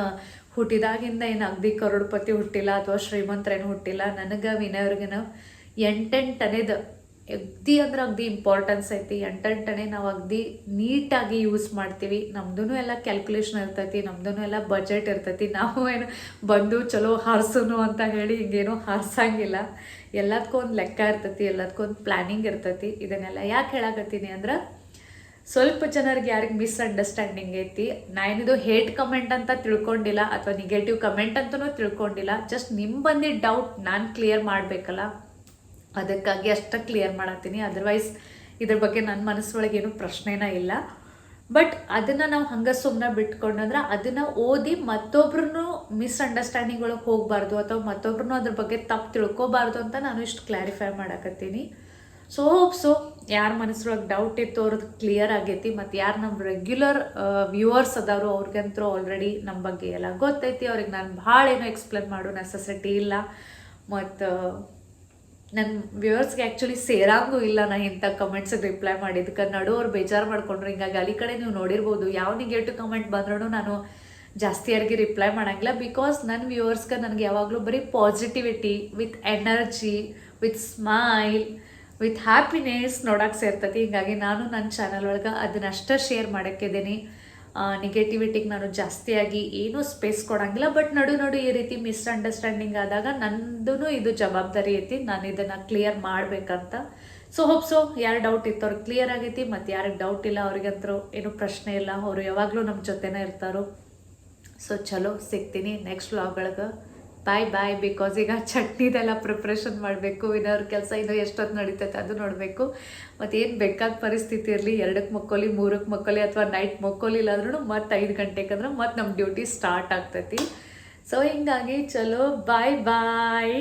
Speaker 1: ಹುಟ್ಟಿದಾಗಿಂದ ಏನು ಅಗ್ದಿ ಕರೋಡ್ಪತಿ ಹುಟ್ಟಿಲ್ಲ ಅಥವಾ ಶ್ರೀಮಂತರೇನು ಹುಟ್ಟಿಲ್ಲ, ನನಗೆ ವಿನಯವ್ರಿಗೇನು ಎಂಟೆಂಟನೇದು ಅಗ್ದಿ ಅಂದ್ರೆ ಅಗ್ದಿ ಇಂಪಾರ್ಟೆನ್ಸ್ ಐತಿ. ಎಂಟೆಂಟನೇ ನಾವು ಅಗ್ದಿ ನೀಟಾಗಿ ಯೂಸ್ ಮಾಡ್ತೀವಿ. ನಮ್ದು ಎಲ್ಲ ಕ್ಯಾಲ್ಕುಲೇಷನ್ ಇರ್ತೈತಿ ನಮ್ದು ಎಲ್ಲ ಬಜೆಟ್ ಇರ್ತೈತಿ. ನಾವು ಏನು ಬಂದು ಚಲೋ ಹಾರ್ಸೋನು ಅಂತ ಹೇಳಿ ಹಿಂಗೇನು ಹಾರ್ಸಂಗಿಲ್ಲ. ಎಲ್ಲದಕ್ಕೂ ಒಂದು ಲೆಕ್ಕ ಇರ್ತೈತಿ ಎಲ್ಲದಕ್ಕೂ ಒಂದು ಪ್ಲ್ಯಾನಿಂಗ್ ಇರ್ತೈತಿ. ಇದನ್ನೆಲ್ಲ ಯಾಕೆ ಹೇಳಕತ್ತೀನಿ ಅಂದ್ರೆ ಸ್ವಲ್ಪ ಜನರಿಗೆ ಯಾರಿಗೆ ಮಿಸ್ಅಂಡರ್ಸ್ಟ್ಯಾಂಡಿಂಗ್ ಐತಿ ನಾನಿದು ಹೇಟ್ ಕಮೆಂಟ್ ಅಂತ ತಿಳ್ಕೊಂಡಿಲ್ಲ ಅಥವಾ ನೆಗೆಟಿವ್ ಕಮೆಂಟ್ ಅಂತಲೂ ತಿಳ್ಕೊಂಡಿಲ್ಲ ಜಸ್ಟ್ ನಿಮ್ಮ ಬಂದಿದ್ದ ಡೌಟ್ ನಾನು ಕ್ಲಿಯರ್ ಮಾಡಬೇಕಲ್ಲ, ಅದಕ್ಕಾಗಿ ಅಷ್ಟೇ ಕ್ಲಿಯರ್ ಮಾಡತ್ತೀನಿ. ಅದರ್ವೈಸ್ ಇದ್ರ ಬಗ್ಗೆ ನನ್ನ ಮನಸ್ಸೊಳಗೆ ಏನು ಪ್ರಶ್ನೆನ ಇಲ್ಲ. ಬಟ್ ಅದನ್ನು ನಾವು ಹಂಗೆ ಸುಮ್ಮನೆ ಬಿಟ್ಕೊಂಡಂದ್ರೆ ಅದನ್ನು ಓದಿ ಮತ್ತೊಬ್ರು ಮಿಸ್ಅಂಡರ್ಸ್ಟ್ಯಾಂಡಿಂಗ್ ಒಳಗೆ ಹೋಗಬಾರ್ದು ಅಥವಾ ಮತ್ತೊಬ್ರು ಅದ್ರ ಬಗ್ಗೆ ತಪ್ಪು ತಿಳ್ಕೊಬಾರ್ದು ಅಂತ ನಾನು ಇಷ್ಟು ಕ್ಲಾರಿಫೈ ಮಾಡಕತ್ತೀನಿ. ಸೊ ಹೋಪ್ ಸೊ ಯಾರ ಮನಸ್ಸೊಳಗೆ ಡೌಟ್ ಇತ್ತು ಅವ್ರದ್ದು ಕ್ಲಿಯರ್ ಆಗೈತಿ ಮತ್ತು ಯಾರು ನಮ್ಮ ರೆಗ್ಯುಲರ್ ವ್ಯೂವರ್ಸ್ ಅದಾರು ಅವ್ರಿಗಂತರೂ ಆಲ್ರೆಡಿ ನಮ್ಮ ಬಗ್ಗೆ ಎಲ್ಲ ಗೊತ್ತೈತಿ, ಅವ್ರಿಗೆ ನಾನು ಭಾಳ ಏನೋ ಎಕ್ಸ್ಪ್ಲೇನ್ ಮಾಡೋ ನೆಸೆಸಿಟಿ ಇಲ್ಲ. ಮತ್ತು ನನ್ನ ವ್ಯೂವರ್ಸ್ಗೆ ಆ್ಯಕ್ಚುಲಿ ಸೇರಂಗೂ ಇಲ್ಲ ನಾನು ಇಂಥ ಕಮೆಂಟ್ಸಿಗೆ ರಿಪ್ಲೈ ಮಾಡಿದ್ದಕ್ಕೆ ನಡು ಅವ್ರು ಬೇಜಾರು ಮಾಡ್ಕೊಂಡ್ರು, ಹಿಂಗಾಗಿ ಅಲ್ಲಿ ಕಡೆ ನೀವು ನೋಡಿರ್ಬೋದು, ಯಾವ ನೆಗೆಟಿವ್ ಕಮೆಂಟ್ ಬಂದ್ರೂ ನಾನು ಜಾಸ್ತಿ ಯಾರಿಗೆ ರಿಪ್ಲೈ ಮಾಡೋಂಗಿಲ್ಲ ಬಿಕಾಸ್ ನನ್ನ ವ್ಯೂವರ್ಸ್ಗೆ ನನಗೆ ಯಾವಾಗಲೂ ಬರೀ positivity with energy with smile with happiness ನೋಡಕ್ಕೆ ಸೇರ್ತೈತಿ. ಹಿಂಗಾಗಿ ನಾನು ನನ್ನ ಚಾನಲ್ ಒಳಗೆ ಅದನ್ನಷ್ಟೇ ಶೇರ್ ಮಾಡೋಕ್ಕಿದ್ದೀನಿ ನೆಗೆಟಿವಿಟಿಗೆ ನಾನು ಜಾಸ್ತಿಯಾಗಿ ಏನೂ ಸ್ಪೇಸ್ ಕೊಡೋಂಗಿಲ್ಲ. ಬಟ್ ನಡು ನಡು ಈ ರೀತಿ ಮಿಸ್ಅಂಡರ್ಸ್ಟ್ಯಾಂಡಿಂಗ್ ಆದಾಗ ನಂದು ಇದು ಜವಾಬ್ದಾರಿ ಐತಿ. ನಾನು ಇದನ್ನು ಕ್ಲಿಯರ್ ಮಾಡಬೇಕಂತ. ಸೊ ಹೋಪ್ ಸೊ ಯಾರು ಡೌಟ್ ಇತ್ತು ಕ್ಲಿಯರ್ ಆಗೈತಿ. ಮತ್ತು ಯಾರಿಗೆ ಡೌಟ್ ಇಲ್ಲ ಅವ್ರಿಗಂತರೂ ಏನೂ ಪ್ರಶ್ನೆ ಇಲ್ಲ. ಅವರು ಯಾವಾಗಲೂ ನಮ್ಮ ಜೊತೆನೇ ಇರ್ತಾರೋ. ಸೊ ಚಲೋ ಸಿಗ್ತೀನಿ. ನೆಕ್ಸ್ಟ್ ವ್ಲಾಗ್ಗಳಿಗೆ ಬಾಯ್ ಬಾಯ್ ಬಿಕಾಸ್ ಈಗ ಚಟ್ನಿದೆಲ್ಲ ಪ್ರಿಪ್ರೇಷನ್ ಮಾಡಬೇಕು ಇನ್ನವ್ರ ಕೆಲಸ ಇನ್ನು ಎಷ್ಟೊತ್ತು ನಡೀತೈತೆ ಅದು ನೋಡಬೇಕು. ಮತ್ತು ಏನು ಬೇಕಾದ ಪರಿಸ್ಥಿತಿ ಇರಲಿ ಎರಡಕ್ಕೆ ಮಕ್ಕೋಲಿ ಮೂರಕ್ಕೆ ಮಕ್ಕೋಲಿ, ಅಥವಾ ನೈಟ್ ಮಕ್ಕೋಲಿಲ್ಲ ಅಂದ್ರೂ ಮತ್ತೆ ಐದು ಗಂಟೆಗೆ ಅಂದ್ರೆ ಮತ್ತೆ ನಮ್ಮ ಡ್ಯೂಟಿ ಸ್ಟಾರ್ಟ್ ಆಗ್ತೈತಿ. ಸೊ ಹಿಂಗಾಗಿ ಚಲೋ ಬಾಯ್ ಬಾಯ್